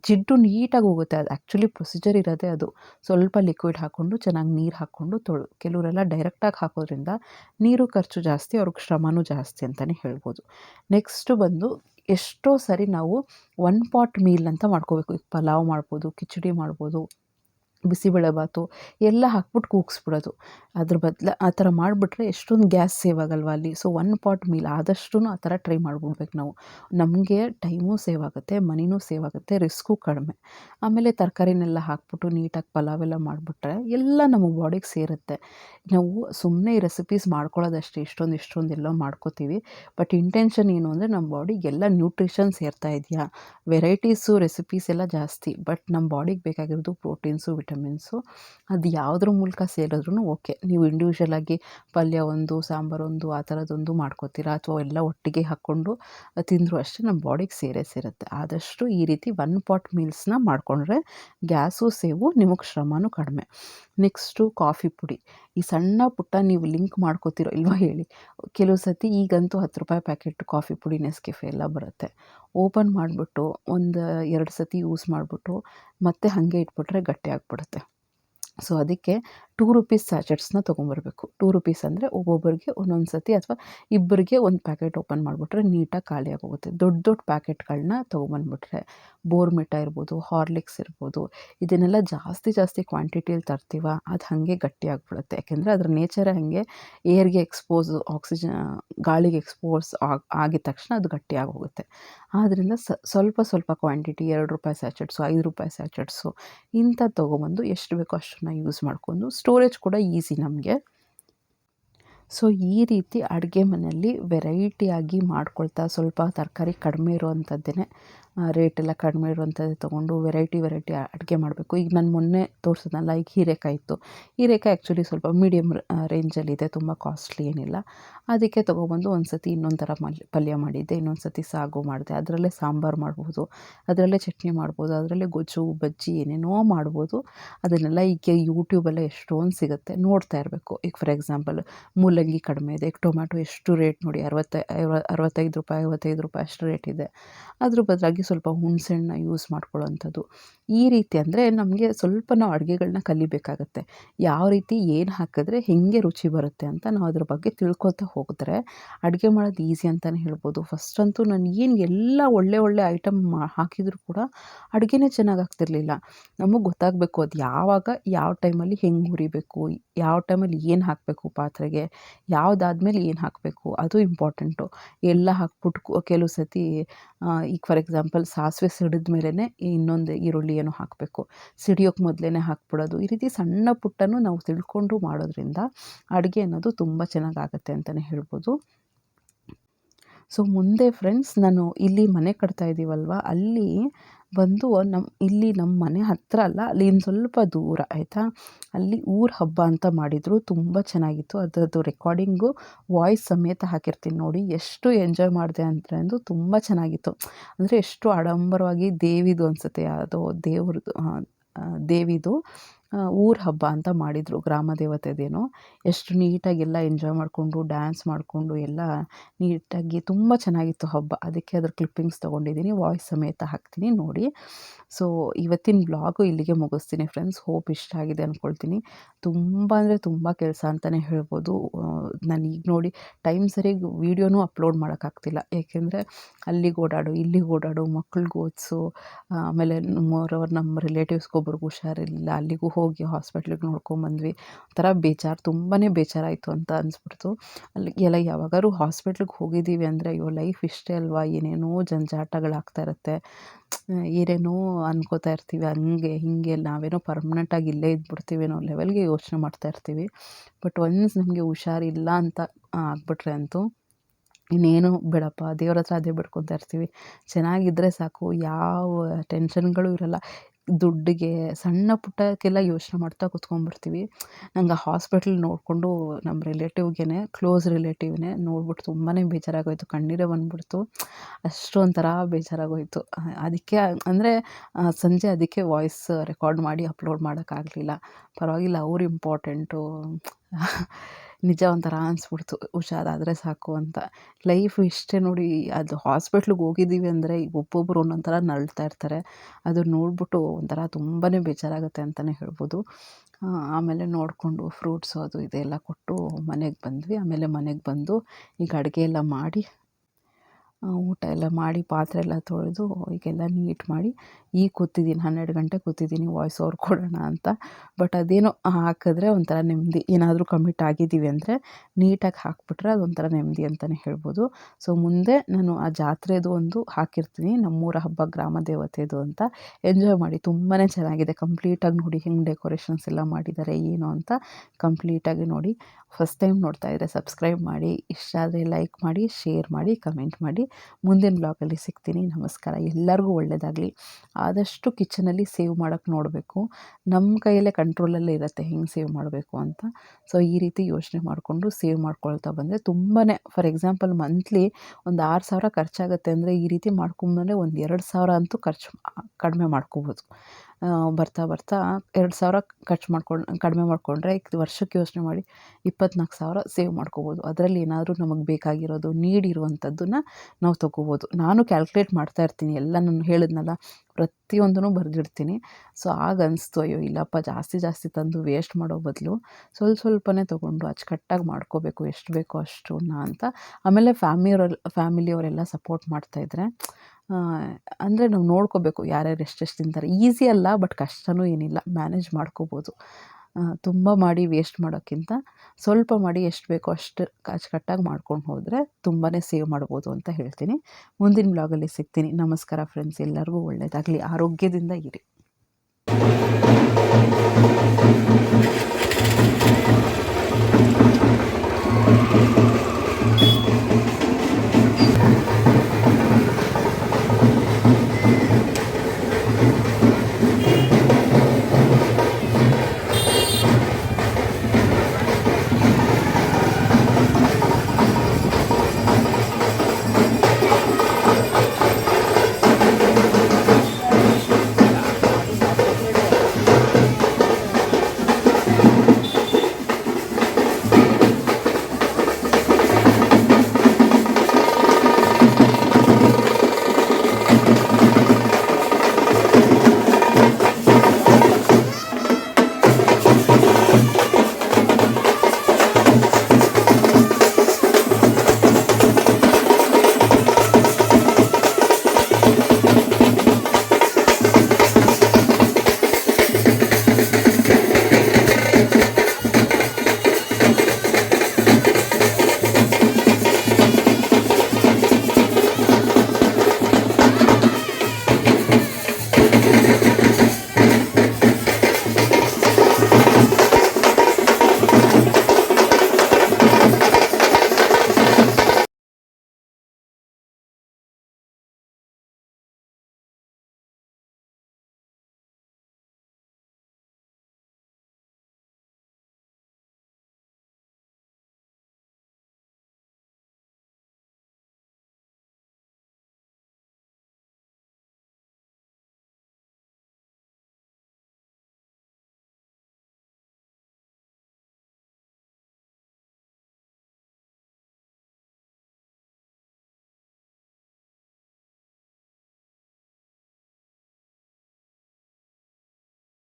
ಜಿಡ್ಡು ನೀಟಾಗಿ ಹೋಗುತ್ತೆ. ಅದು ಆ್ಯಕ್ಚುಲಿ ಪ್ರೊಸೀಜರ್ ಇರೋದೇ ಅದು. ಸ್ವಲ್ಪ ಲಿಕ್ವಿಡ್ ಹಾಕ್ಕೊಂಡು ಚೆನ್ನಾಗಿ ನೀರು ಹಾಕ್ಕೊಂಡು ತೊಳು. ಕೆಲವರೆಲ್ಲ ಡೈರೆಕ್ಟಾಗಿ ಹಾಕೋದ್ರಿಂದ ನೀರು ಖರ್ಚು ಜಾಸ್ತಿ, ಅವ್ರಿಗೆ ಶ್ರಮನೂ ಜಾಸ್ತಿ ಅಂತಲೇ ಹೇಳ್ಬೋದು. ನೆಕ್ಸ್ಟು ಬಂದು ಎಷ್ಟೋ ಸರಿ ನಾವು ಒನ್ ಪಾಟ್ ಮೀಲ್ ಅಂತ ಮಾಡ್ಕೋಬೇಕು. ಈಗ ಪಲಾವ್ ಮಾಡ್ಬೋದು, ಕಿಚಡಿ ಮಾಡ್ಬೋದು. ಬಿಸಿಬೇಳೆಬಾತು ಎಲ್ಲ ಹಾಕ್ಬಿಟ್ಟು ಕೂಗಿಸ್ಬಿಡೋದು. ಅದ್ರ ಬದಲು ಆ ಥರ ಮಾಡಿಬಿಟ್ರೆ ಎಷ್ಟೊಂದು ಗ್ಯಾಸ್ ಸೇವ್ ಆಗಲ್ವ ಅಲ್ಲಿ. ಸೊ ಒನ್ ಪಾಟ್ ಮೀಲ್ ಆದಷ್ಟು ಆ ಥರ ಟ್ರೈ ಮಾಡ್ಬಿಡ್ಬೇಕು ನಾವು. ನಮಗೆ ಟೈಮೂ ಸೇವ್ ಆಗುತ್ತೆ ಮನಿನೂ ಸೇವ್ ಆಗುತ್ತೆ ರಿಸ್ಕು ಕಡಿಮೆ. ಆಮೇಲೆ ತರಕಾರಿನೆಲ್ಲ ಹಾಕ್ಬಿಟ್ಟು ನೀಟಾಗಿ ಪಲಾವ್ ಎಲ್ಲ ಮಾಡಿಬಿಟ್ರೆ ಎಲ್ಲ ನಮ್ಮ ಬಾಡಿಗೆ ಸೇರುತ್ತೆ. ನಾವು ಸುಮ್ಮನೆ ಈ ರೆಸಿಪೀಸ್ ಮಾಡ್ಕೊಳ್ಳೋದಷ್ಟೇ, ಇಷ್ಟೊಂದು ಇಷ್ಟೊಂದು ಎಲ್ಲ ಮಾಡ್ಕೋತೀವಿ. ಬಟ್ ಇಂಟೆನ್ಷನ್ ಏನು ಅಂದರೆ ನಮ್ಮ ಬಾಡಿಗೆ ಎಲ್ಲ ನ್ಯೂಟ್ರಿಷನ್ ಸೇರ್ತಾ ಇದೆಯಾ? ವೆರೈಟೀಸು ರೆಸಿಪೀಸ್ ಎಲ್ಲ ಜಾಸ್ತಿ. ಬಟ್ ನಮ್ಮ ಬಾಡಿಗೆ ಬೇಕಾಗಿರೋದು ಪ್ರೋಟೀನ್ಸು ವಿಟಮಿನ್ಸು ಅದು ಯಾವುದ್ರ ಮೂಲಕ ಸೇರಿದ್ರೂ ಓಕೆ. ನೀವು ಇಂಡಿವಿಜುವಲಾಗಿ ಪಲ್ಯ ಒಂದು, ಸಾಂಬಾರು ಒಂದು, ಆ ಥರದ್ದೊಂದು ಮಾಡ್ಕೋತೀರಾ ಅಥವಾ ಎಲ್ಲ ಒಟ್ಟಿಗೆ ಹಾಕ್ಕೊಂಡು ತಿಂದರೂ ಅಷ್ಟೇ ನಮ್ಮ ಬಾಡಿಗೆ ಸೇರೇ ಸೇರುತ್ತೆ. ಆದಷ್ಟು ಈ ರೀತಿ ಒನ್ ಪಾಟ್ ಮೀಲ್ಸ್ನ ಮಾಡಿಕೊಂಡ್ರೆ ಗ್ಯಾಸು ಸೇವು ನಿಮಗೆ ಶ್ರಮನೂ ಕಡಿಮೆ. ನೆಕ್ಸ್ಟು ಕಾಫಿ ಪುಡಿ. ಈ ಸಣ್ಣ ಪುಟ್ಟ ನೀವು ಲಿಂಕ್ ಮಾಡ್ಕೋತಿರೋ ಇಲ್ವಾ ಹೇಳಿ. ಕೆಲವು ಸತಿ ಈಗಂತೂ ಹತ್ತು ರೂಪಾಯಿ ಪ್ಯಾಕೆಟ್ ಕಾಫಿ ಪುಡಿ ನೆಸ್ಕೆಫೆ ಎಲ್ಲ ಬರುತ್ತೆ. ಓಪನ್ ಮಾಡಿಬಿಟ್ಟು ಒಂದು ಎರಡು ಸತಿ ಯೂಸ್ ಮಾಡಿಬಿಟ್ಟು ಮತ್ತೆ ಹಾಗೆ ಇಟ್ಬಿಟ್ರೆ ಗಟ್ಟಿ ಆಗಿಬಿಡುತ್ತೆ. ಸೊ ಅದಕ್ಕೆ ಟೂ ರುಪೀಸ್ ಸ್ಯಾಚೆಟ್ಸ್ನ ತೊಗೊಂಬರ್ಬೇಕು. ಟೂ ರುಪೀಸ್ ಅಂದರೆ ಒಬ್ಬೊಬ್ಬರಿಗೆ ಒಂದೊಂದು ಸತಿ ಅಥವಾ ಇಬ್ಬರಿಗೆ ಒಂದು ಪ್ಯಾಕೆಟ್ ಓಪನ್ ಮಾಡಿಬಿಟ್ರೆ ನೀಟಾಗಿ ಖಾಲಿಯಾಗೋಗುತ್ತೆ ದೊಡ್ಡ ದೊಡ್ಡ ಪ್ಯಾಕೆಟ್ಗಳನ್ನ ತೊಗೊಂಬಂದ್ಬಿಟ್ರೆ ಬೋರ್ಮಿಟಾ ಇರ್ಬೋದು ಹಾರ್ಲಿಕ್ಸ್ ಇರ್ಬೋದು, ಇದನ್ನೆಲ್ಲ ಜಾಸ್ತಿ ಜಾಸ್ತಿ ಕ್ವಾಂಟಿಟಿಯಲ್ಲಿ ತರ್ತೀವ, ಅದು ಹಾಗೆ ಗಟ್ಟಿ ಆಗಿಬಿಡುತ್ತೆ. ಯಾಕೆಂದರೆ ಅದರ ನೇಚರ್ ಹಾಗೆ ಏರ್ಗೆ ಎಕ್ಸ್ಪೋಸ್ ಆಕ್ಸಿಜನ್ ಗಾಳಿಗೆ ಎಕ್ಸ್ಪೋಸ್ ಆಗಿದ ತಕ್ಷಣ ಅದು ಗಟ್ಟಿ ಆಗೋಗುತ್ತೆ. ಆದ್ದರಿಂದ ಸ್ವಲ್ಪ ಸ್ವಲ್ಪ ಕ್ವಾಂಟಿಟಿ ಎರಡು ರೂಪಾಯಿ ಸ್ಯಾಚೆಟ್ಸು ಐದು ರೂಪಾಯಿ ಸ್ಯಾಚೆಟ್ಸು ಇಂಥ ತೊಗೊಬಂದು ಎಷ್ಟು ಬೇಕೋ ಅಷ್ಟನ್ನು ಯೂಸ್ ಮಾಡಿಕೊಂಡು ಸ್ಟೋರೇಜ್ ಕೂಡ ಈಸಿ ನಮಗೆ. ಸೊ ಈ ರೀತಿ ಅಡುಗೆ ಮನೆಯಲ್ಲಿ ವೆರೈಟಿಯಾಗಿ ಮಾಡ್ಕೊಳ್ತಾ ಸ್ವಲ್ಪ ತರಕಾರಿ ಕಡಿಮೆ ಇರುವಂಥದ್ದೇ ರೇಟೆಲ್ಲ ಕಡಿಮೆ ಇರುವಂಥದ್ದೇ ತೊಗೊಂಡು ವೆರೈಟಿ ವೆರೈಟಿ ಅಡುಗೆ ಮಾಡಬೇಕು. ಈಗ ನಾನು ಮೊನ್ನೆ ತೋರಿಸಿದ್ನಲ್ಲ, ಈಗ ಹೀರೆಕಾಯಿ ಇತ್ತು. ಹೀರೆಕಾಯಿ ಆ್ಯಕ್ಚುಲಿ ಸ್ವಲ್ಪ ಮೀಡಿಯಮ್ ರೇಂಜಲ್ಲಿದೆ ತುಂಬ ಕಾಸ್ಟ್ಲಿ ಏನಿಲ್ಲ. ಅದಕ್ಕೆ ತೊಗೊಬಂದು ಒಂದು ಸತಿ ಇನ್ನೊಂದು ಥರ ಪಲ್ಯ ಮಾಡಿದ್ದೆ ಇನ್ನೊಂದು ಸತಿ ಸಾಗು ಮಾಡಿದೆ. ಅದರಲ್ಲೇ ಸಾಂಬಾರು ಮಾಡ್ಬೋದು, ಅದರಲ್ಲೇ ಚಟ್ನಿ ಮಾಡ್ಬೋದು, ಅದರಲ್ಲೇ ಗೊಜ್ಜು, ಬಜ್ಜಿ, ಏನೇನೋ ಮಾಡ್ಬೋದು. ಅದನ್ನೆಲ್ಲ ಈಗ ಯೂಟ್ಯೂಬೆಲ್ಲ ಎಷ್ಟೊಂದು ಸಿಗುತ್ತೆ, ನೋಡ್ತಾ ಇರಬೇಕು. ಈಗ ಫಾರ್ ಎಕ್ಸಾಂಪಲ್ ಮೂಲಂಗಿ ಕಡಿಮೆ ಇದೆ, ಈಗ ಟೊಮ್ಯಾಟೊ ಎಷ್ಟು ರೇಟ್ ನೋಡಿ, ಅರವತ್ತೈ ಅರವತ್ತೈದು ರೂಪಾಯಿ, ಐವತ್ತೈದು ರೂಪಾಯಿ ಅಷ್ಟು ರೇಟ್ ಇದೆ. ಅದ್ರ ಬದಲಾಗಿ ಸ್ವಲ್ಪ ಹುಣಸೆಣ್ಣ ಯೂಸ್ ಮಾಡ್ಕೊಳ್ಳೋವಂಥದ್ದು. ಈ ರೀತಿ ಅಂದರೆ ನಮಗೆ ಸ್ವಲ್ಪ ನಾವು ಅಡುಗೆಗಳನ್ನ ಕಲಿಬೇಕಾಗತ್ತೆ. ಯಾವ ರೀತಿ ಏನು ಹಾಕಿದ್ರೆ ಹೇಗೆ ರುಚಿ ಬರುತ್ತೆ ಅಂತ ನಾವು ಅದ್ರ ಬಗ್ಗೆ ತಿಳ್ಕೊಳ್ತಾ ಹೋಗಿದ್ರೆ ಅಡುಗೆ ಮಾಡೋದು ಈಸಿ ಅಂತಲೇ ಹೇಳ್ಬೋದು. ಫಸ್ಟಂತೂ ನಾನು ಏನು ಎಲ್ಲ ಒಳ್ಳೆ ಒಳ್ಳೆ ಐಟಮ್ ಮಾ ಹಾಕಿದರೂ ಕೂಡ ಅಡುಗೆನೇ ಚೆನ್ನಾಗಿ ಆಗ್ತಿರ್ಲಿಲ್ಲ. ನಮಗೆ ಗೊತ್ತಾಗಬೇಕು ಅದು ಯಾವಾಗ, ಯಾವ ಟೈಮಲ್ಲಿ ಹೆಂಗೆ ಹುರಿಬೇಕು, ಯಾವ ಟೈಮಲ್ಲಿ ಏನು ಹಾಕಬೇಕು ಪಾತ್ರೆಗೆ, ಯಾವುದಾದ್ಮೇಲೆ ಏನು ಹಾಕಬೇಕು ಅದು ಇಂಪಾರ್ಟೆಂಟು ಎಲ್ಲ ಹಾಕ್ಬಿಟ್ಟು ಕೆಲವು ಸತಿ ಈಗ ಫಾರ್ ಎಕ್ಸಾಂಪಲ್ ಸಾಸಿವೆ ಸಿಡಿದ ಮೇಲೇ ಇನ್ನೊಂದು ಈರುಳ್ಳಿ ಏನೋ ಹಾಕಬೇಕು. ಸಿಡಿಯೋಕ್ಕೆ ಮೊದಲೇ ಹಾಕ್ಬಿಡೋದು. ಈ ರೀತಿ ಸಣ್ಣ ಪುಟ್ಟನೂ ನಾವು ತಿಳ್ಕೊಂಡು ಮಾಡೋದ್ರಿಂದ ಅಡುಗೆ ಅನ್ನೋದು ತುಂಬ ಚೆನ್ನಾಗಾಗತ್ತೆ ಅಂತಲೇ ಹೇಳ್ಬೋದು. ಸೊ ಮುಂದೆ ಫ್ರೆಂಡ್ಸ್ ನಾನು ಇಲ್ಲಿ ಮನೆ ಕಟ್ತಾ ಇದ್ದೀವಲ್ವ ಅಲ್ಲಿ ಬಂದು ನಮ್ಮ ಇಲ್ಲಿ ನಮ್ಮ ಮನೆ ಹತ್ತಿರ ಅಲ್ಲ, ಅಲ್ಲಿ ಸ್ವಲ್ಪ ದೂರ, ಆಯಿತಾ? ಅಲ್ಲಿ ಊರ ಹಬ್ಬ ಅಂತ ಮಾಡಿದರು, ತುಂಬ ಚೆನ್ನಾಗಿತ್ತು. ಅದರದ್ದು ರೆಕಾರ್ಡಿಂಗು ವಾಯ್ಸ್ ಸಮೇತ ಹಾಕಿರ್ತೀನಿ ನೋಡಿ, ಎಷ್ಟು ಎಂಜಾಯ್ ಮಾಡಿದೆ ಅಂದರೆ ಅಂದು ತುಂಬ ಚೆನ್ನಾಗಿತ್ತು. ಅಂದರೆ ಎಷ್ಟು ಆಡಂಬರವಾಗಿ ದೇವಿದು ಅನಿಸುತ್ತೆ, ಯಾವುದೋ ದೇವ್ರದ್ದು ದೇವಿದು. ಊರ ಹಬ್ಬ ಅಂತ ಮಾಡಿದರು ಗ್ರಾಮ ದೇವತೆದೇನೋ. ಎಷ್ಟು ನೀಟಾಗಿ ಎಲ್ಲ ಎಂಜಾಯ್ ಮಾಡಿಕೊಂಡು ಡ್ಯಾನ್ಸ್ ಮಾಡಿಕೊಂಡು, ಎಲ್ಲ ನೀಟಾಗಿ ತುಂಬ ಚೆನ್ನಾಗಿತ್ತು ಹಬ್ಬ. ಅದಕ್ಕೆ ಅದ್ರ ಕ್ಲಿಪ್ಪಿಂಗ್ಸ್ ತೊಗೊಂಡಿದ್ದೀನಿ ವಾಯ್ಸ್ ಸಮೇತ ಹಾಕ್ತೀನಿ ನೋಡಿ. ಸೊ ಇವತ್ತಿನ ಬ್ಲಾಗು ಇಲ್ಲಿಗೆ ಮುಗಿಸ್ತೀನಿ ಫ್ರೆಂಡ್ಸ್ ಹೋಪ್ ಇಷ್ಟ ಆಗಿದೆ ಅಂದ್ಕೊಳ್ತೀನಿ ತುಂಬ ಅಂದರೆ ತುಂಬ ಕೆಲಸ ಅಂತಲೇ ಹೇಳ್ಬೋದು. ನಾನು ಈಗ ನೋಡಿ ಟೈಮ್ ಸರಿಗೆ ವೀಡಿಯೋನೂ ಅಪ್ಲೋಡ್ ಮಾಡೋಕ್ಕಾಗ್ತಿಲ್ಲ ಏಕೆಂದರೆ ಅಲ್ಲಿಗೆ ಓಡಾಡು, ಇಲ್ಲಿಗೆ ಓಡಾಡು, ಮಕ್ಳಿಗೆ ಓದಿಸು, ಆಮೇಲೆ ಮೋರ್ ಓವರ್ ನಮ್ಮ ರಿಲೇಟಿವ್ಸ್ಗೆ ಒಬ್ರಿಗೆ ಹುಷಾರಿರಲಿಲ್ಲ ಅಲ್ಲಿಗೂ ಹೋಗಿ ಹಾಸ್ಪಿಟ್ಲಿಗೆ ನೋಡ್ಕೊಂಬಂದ್ವಿ ಒಂಥರ ಬೇಜಾರು ತುಂಬಾ ಬೇಜಾರಾಯಿತು ಅಂತ ಅನಿಸ್ಬಿಡ್ತು. ಅಲ್ಲಿ ಎಲ್ಲ ಯಾವಾಗಾದ್ರೂ ಹಾಸ್ಪಿಟ್ಲಿಗೆ ಹೋಗಿದ್ದೀವಿ ಅಂದರೆ, ಅಯ್ಯೋ, ಲೈಫ್ ಇಷ್ಟೇ ಅಲ್ವಾ? ಏನೇನೋ ಜಂಜಾಟಗಳಾಗ್ತಾ ಇರುತ್ತೆ. ಏನೇನೋ ಅನ್ಕೋತಾ ಇರ್ತೀವಿ. ಹಂಗೆ, ಹಿಂಗೆ, ನಾವೇನೋ ಪರ್ಮನೆಂಟಾಗಿ ಇಲ್ಲೇ ಇದ್ಬಿಡ್ತೀವಿ ಅನ್ನೋ ಲೆವೆಲ್ಗೆ ಯೋಚನೆ ಮಾಡ್ತಾ ಇರ್ತೀವಿ. ಬಟ್ ಒನ್ಸ್ ನಮಗೆ ಹುಷಾರಿಲ್ಲ ಅಂತ ಆಗಿಬಿಟ್ರೆ ಅಂತೂ ಇನ್ನೇನು ಬಿಡಪ್ಪ. ದೇವ್ರ ಹತ್ರ ಅದೇ ಬಿಡ್ಕೊತಾ ಇರ್ತೀವಿ. ಚೆನ್ನಾಗಿದ್ದರೆ ಸಾಕು. ಯಾವ ಟೆನ್ಷನ್ಗಳು ಇರೋಲ್ಲ. ದುಡ್ಡಿಗೆ ಸಣ್ಣ ಪುಟ್ಟಕ್ಕೆಲ್ಲ ಯೋಚನೆ ಮಾಡ್ತಾ ಕುತ್ಕೊಂಡ್ಬಿಡ್ತೀವಿ. ನಂಗೆ ಆ ಹಾಸ್ಪಿಟ್ಲ್ ನೋಡಿಕೊಂಡು ನಮ್ಮ ರಿಲೇಟಿವ್ಗೆ ಕ್ಲೋಸ್ ರಿಲೇಟಿವ್ನೇ ನೋಡ್ಬಿಟ್ಟು ತುಂಬಾ ಬೇಜಾರಾಗೋಯಿತು. ಕಣ್ಣೀರೇ ಬಂದ್ಬಿಡ್ತು. ಅಷ್ಟು ಒಂಥರ ಬೇಜಾರಾಗೋಯಿತು. ಅದಕ್ಕೆ ಅಂದರೆ ಸಂಜೆ ಅದಕ್ಕೆ ವಾಯ್ಸ್ ರೆಕಾರ್ಡ್ ಮಾಡಿ ಅಪ್ಲೋಡ್ ಮಾಡೋಕ್ಕಾಗಲಿಲ್ಲ. ಪರವಾಗಿಲ್ಲ, ಅವ್ರು ಇಂಪಾರ್ಟೆಂಟು. ನಿಜ ಒಂಥರ ಅನಿಸ್ಬಿಡ್ತು, ಹುಷಾರಾದರೆ ಸಾಕು ಅಂತ. ಲೈಫ್ ಇಷ್ಟೇ ನೋಡಿ, ಅದು ಹಾಸ್ಪಿಟ್ಲಿಗೆ ಹೋಗಿದ್ದೀವಿ ಅಂದರೆ ಈಗ ಒಬ್ಬೊಬ್ಬರು ಒಂದೊಂದು ಥರ ನರಳ್ತಾ ಇರ್ತಾರೆ. ಅದು ನೋಡ್ಬಿಟ್ಟು ಒಂಥರ ತುಂಬಾ ಬೇಜಾರಾಗುತ್ತೆ ಅಂತಲೇ ಹೇಳ್ಬೋದು. ಆಮೇಲೆ ನೋಡಿಕೊಂಡು ಫ್ರೂಟ್ಸು ಅದು ಇದೆಲ್ಲ ಕೊಟ್ಟು ಮನೆಗೆ ಬಂದ್ವಿ. ಆಮೇಲೆ ಮನೆಗೆ ಬಂದು ಈಗ ಅಡುಗೆ ಎಲ್ಲ ಮಾಡಿ ಊಟ ಎಲ್ಲ ಮಾಡಿ, ಪಾತ್ರೆ ಎಲ್ಲ ತೊಳೆದು ಈಗೆಲ್ಲ ನೀಟ್ ಮಾಡಿ ಈಗ ಕೂತಿದ್ದೀನಿ, ಹನ್ನೆರಡು ಗಂಟೆ ಕೂತಿದ್ದೀನಿ ವಾಯ್ಸ್ ಓವರ್ ಕೊಡೋಣ ಅಂತ. ಬಟ್ ಅದೇನೋ ಹಾಕಿದ್ರೆ ಒಂಥರ ನೆಮ್ಮದಿ. ಏನಾದರೂ ಕಮಿಟ್ ಆಗಿದ್ದೀವಿ ಅಂದರೆ ನೀಟಾಗಿ ಹಾಕ್ಬಿಟ್ರೆ ಅದೊಂಥರ ನೆಮ್ಮದಿ ಅಂತಲೇ ಹೇಳ್ಬೋದು. ಸೊ ಮುಂದೆ ನಾನು ಆ ಜಾತ್ರೆದು ಒಂದು ಹಾಕಿರ್ತೀನಿ, ನಮ್ಮೂರ ಹಬ್ಬ ಗ್ರಾಮ ದೇವತೆದು ಅಂತ. ಎಂಜಾಯ್ ಮಾಡಿ. ತುಂಬಾ ಚೆನ್ನಾಗಿದೆ. ಕಂಪ್ಲೀಟಾಗಿ ನೋಡಿ ಹೆಂಗೆ ಡೆಕೋರೇಷನ್ಸ್ ಎಲ್ಲ ಮಾಡಿದ್ದಾರೆ ಏನು ಅಂತ ಕಂಪ್ಲೀಟಾಗಿ ನೋಡಿ. ಫಸ್ಟ್ ಟೈಮ್ ನೋಡ್ತಾ ಇದ್ದರೆ ಸಬ್ಸ್ಕ್ರೈಬ್ ಮಾಡಿ. ಇಷ್ಟ ಆದರೆ ಲೈಕ್ ಮಾಡಿ ಶೇರ್ ಮಾಡಿ ಕಮೆಂಟ್ ಮಾಡಿ. ಮುಂದಿನ ಬ್ಲಾಗಲ್ಲಿ ಸಿಗ್ತೀನಿ. ನಮಸ್ಕಾರ. ಎಲ್ಲರಿಗೂ ಒಳ್ಳೆಯದಾಗಲಿ ಆದಷ್ಟು ಕಿಚನಲ್ಲಿ ಸೇವ್ ಮಾಡೋಕ್ಕೆ ನೋಡಬೇಕು. ನಮ್ಮ ಕೈಯಲ್ಲೇ ಕಂಟ್ರೋಲಲ್ಲೇ ಇರುತ್ತೆ ಹೆಂಗೆ ಸೇವ್ ಮಾಡಬೇಕು ಅಂತ. ಸೊ, ಈ ರೀತಿ ಯೋಚನೆ ಮಾಡಿಕೊಂಡು ಸೇವ್ ಮಾಡ್ಕೊಳ್ತಾ ಬಂದರೆ ತುಂಬಾ ಫಾರ್ ಎಕ್ಸಾಂಪಲ್ ಮಂತ್ಲಿ ಒಂದು ಆರು ಸಾವಿರ ಖರ್ಚಾಗುತ್ತೆ ಅಂದರೆ ಈ ರೀತಿ ಮಾಡ್ಕೊಂಬಂದರೆ ಒಂದು ಎರಡು ಸಾವಿರ ಅಂತೂ ಖರ್ಚು, ಕಡಿಮೆ ಮಾಡ್ಕೋಬೋದು. ಬರ್ತಾ ಬರ್ತಾ ಎರಡು ಸಾವಿರ ಖರ್ಚು ಮಾಡ್ಕೊಂಡು, ಕಡಿಮೆ ಮಾಡಿಕೊಂಡ್ರೆ ವರ್ಷಕ್ಕೆ ಯೋಚನೆ ಮಾಡಿ ಇಪ್ಪತ್ನಾಲ್ಕು ಸಾವಿರ ಸೇವ್ ಮಾಡ್ಕೋಬೋದು. ಅದರಲ್ಲಿ ಏನಾದರೂ ನಮಗೆ ಬೇಕಾಗಿರೋದು ನೀಡ್ ಇರುವಂಥದ್ದನ್ನು ನಾವು ತೊಗೋಬೋದು. ನಾನು ಕ್ಯಾಲ್ಕುಲೇಟ್ ಮಾಡ್ತಾ ಇರ್ತೀನಿ. ಎಲ್ಲ ನಾನು ಹೇಳಿದ್ನಲ್ಲ, ಪ್ರತಿಯೊಂದನ್ನು ಬರೆದಿಡ್ತೀನಿ. ಸೊ, ಆಗ ಅನಿಸ್ತು, ಅಯ್ಯೋ, ಇಲ್ಲಪ್ಪ, ಜಾಸ್ತಿ ಜಾಸ್ತಿ ತಂದು ವೇಸ್ಟ್ ಮಾಡೋ ಬದಲು ಸ್ವಲ್ಪ ಸ್ವಲ್ಪನೇ ತೊಗೊಂಡು ಅಚ್ಚುಕಟ್ಟಾಗಿ ಮಾಡ್ಕೋಬೇಕು, ಎಷ್ಟು ಬೇಕೋ ಅಷ್ಟನ್ನ ಅಂತ. ಆಮೇಲೆ ಫ್ಯಾಮಿಲಿಯವರೆಲ್ಲ ಫ್ಯಾಮಿಲಿಯವರೆಲ್ಲ ಸಪೋರ್ಟ್ ಮಾಡ್ತಾಯಿದ್ರೆ ಅಂದರೆ ನಾವು ನೋಡ್ಕೋಬೇಕು ಯಾರ್ಯಾರು ಎಷ್ಟೆಷ್ಟು ತಿಂತಾರೆ. ಈಸಿ ಅಲ್ಲ, ಬಟ್ ಕಷ್ಟನೂ ಏನಿಲ್ಲ. ಮ್ಯಾನೇಜ್ ಮಾಡ್ಕೋಬೋದು. ತುಂಬ ಮಾಡಿ ವೇಸ್ಟ್ ಮಾಡೋಕ್ಕಿಂತ ಸ್ವಲ್ಪ ಮಾಡಿ ಎಷ್ಟು ಬೇಕೋ ಅಷ್ಟು ಅಚ್ಚುಕಟ್ಟಾಗಿ ಮಾಡ್ಕೊಂಡು ಹೋದರೆ ತುಂಬಾ ಸೇವ್ ಮಾಡ್ಬೋದು ಅಂತ ಹೇಳ್ತೀನಿ. ಮುಂದಿನ ಬ್ಲಾಗಲ್ಲಿ ಸಿಗ್ತೀನಿ. ನಮಸ್ಕಾರ ಫ್ರೆಂಡ್ಸ್ ಎಲ್ಲರಿಗೂ ಒಳ್ಳೆಯದಾಗಲಿ ಆರೋಗ್ಯದಿಂದ ಇರಿ.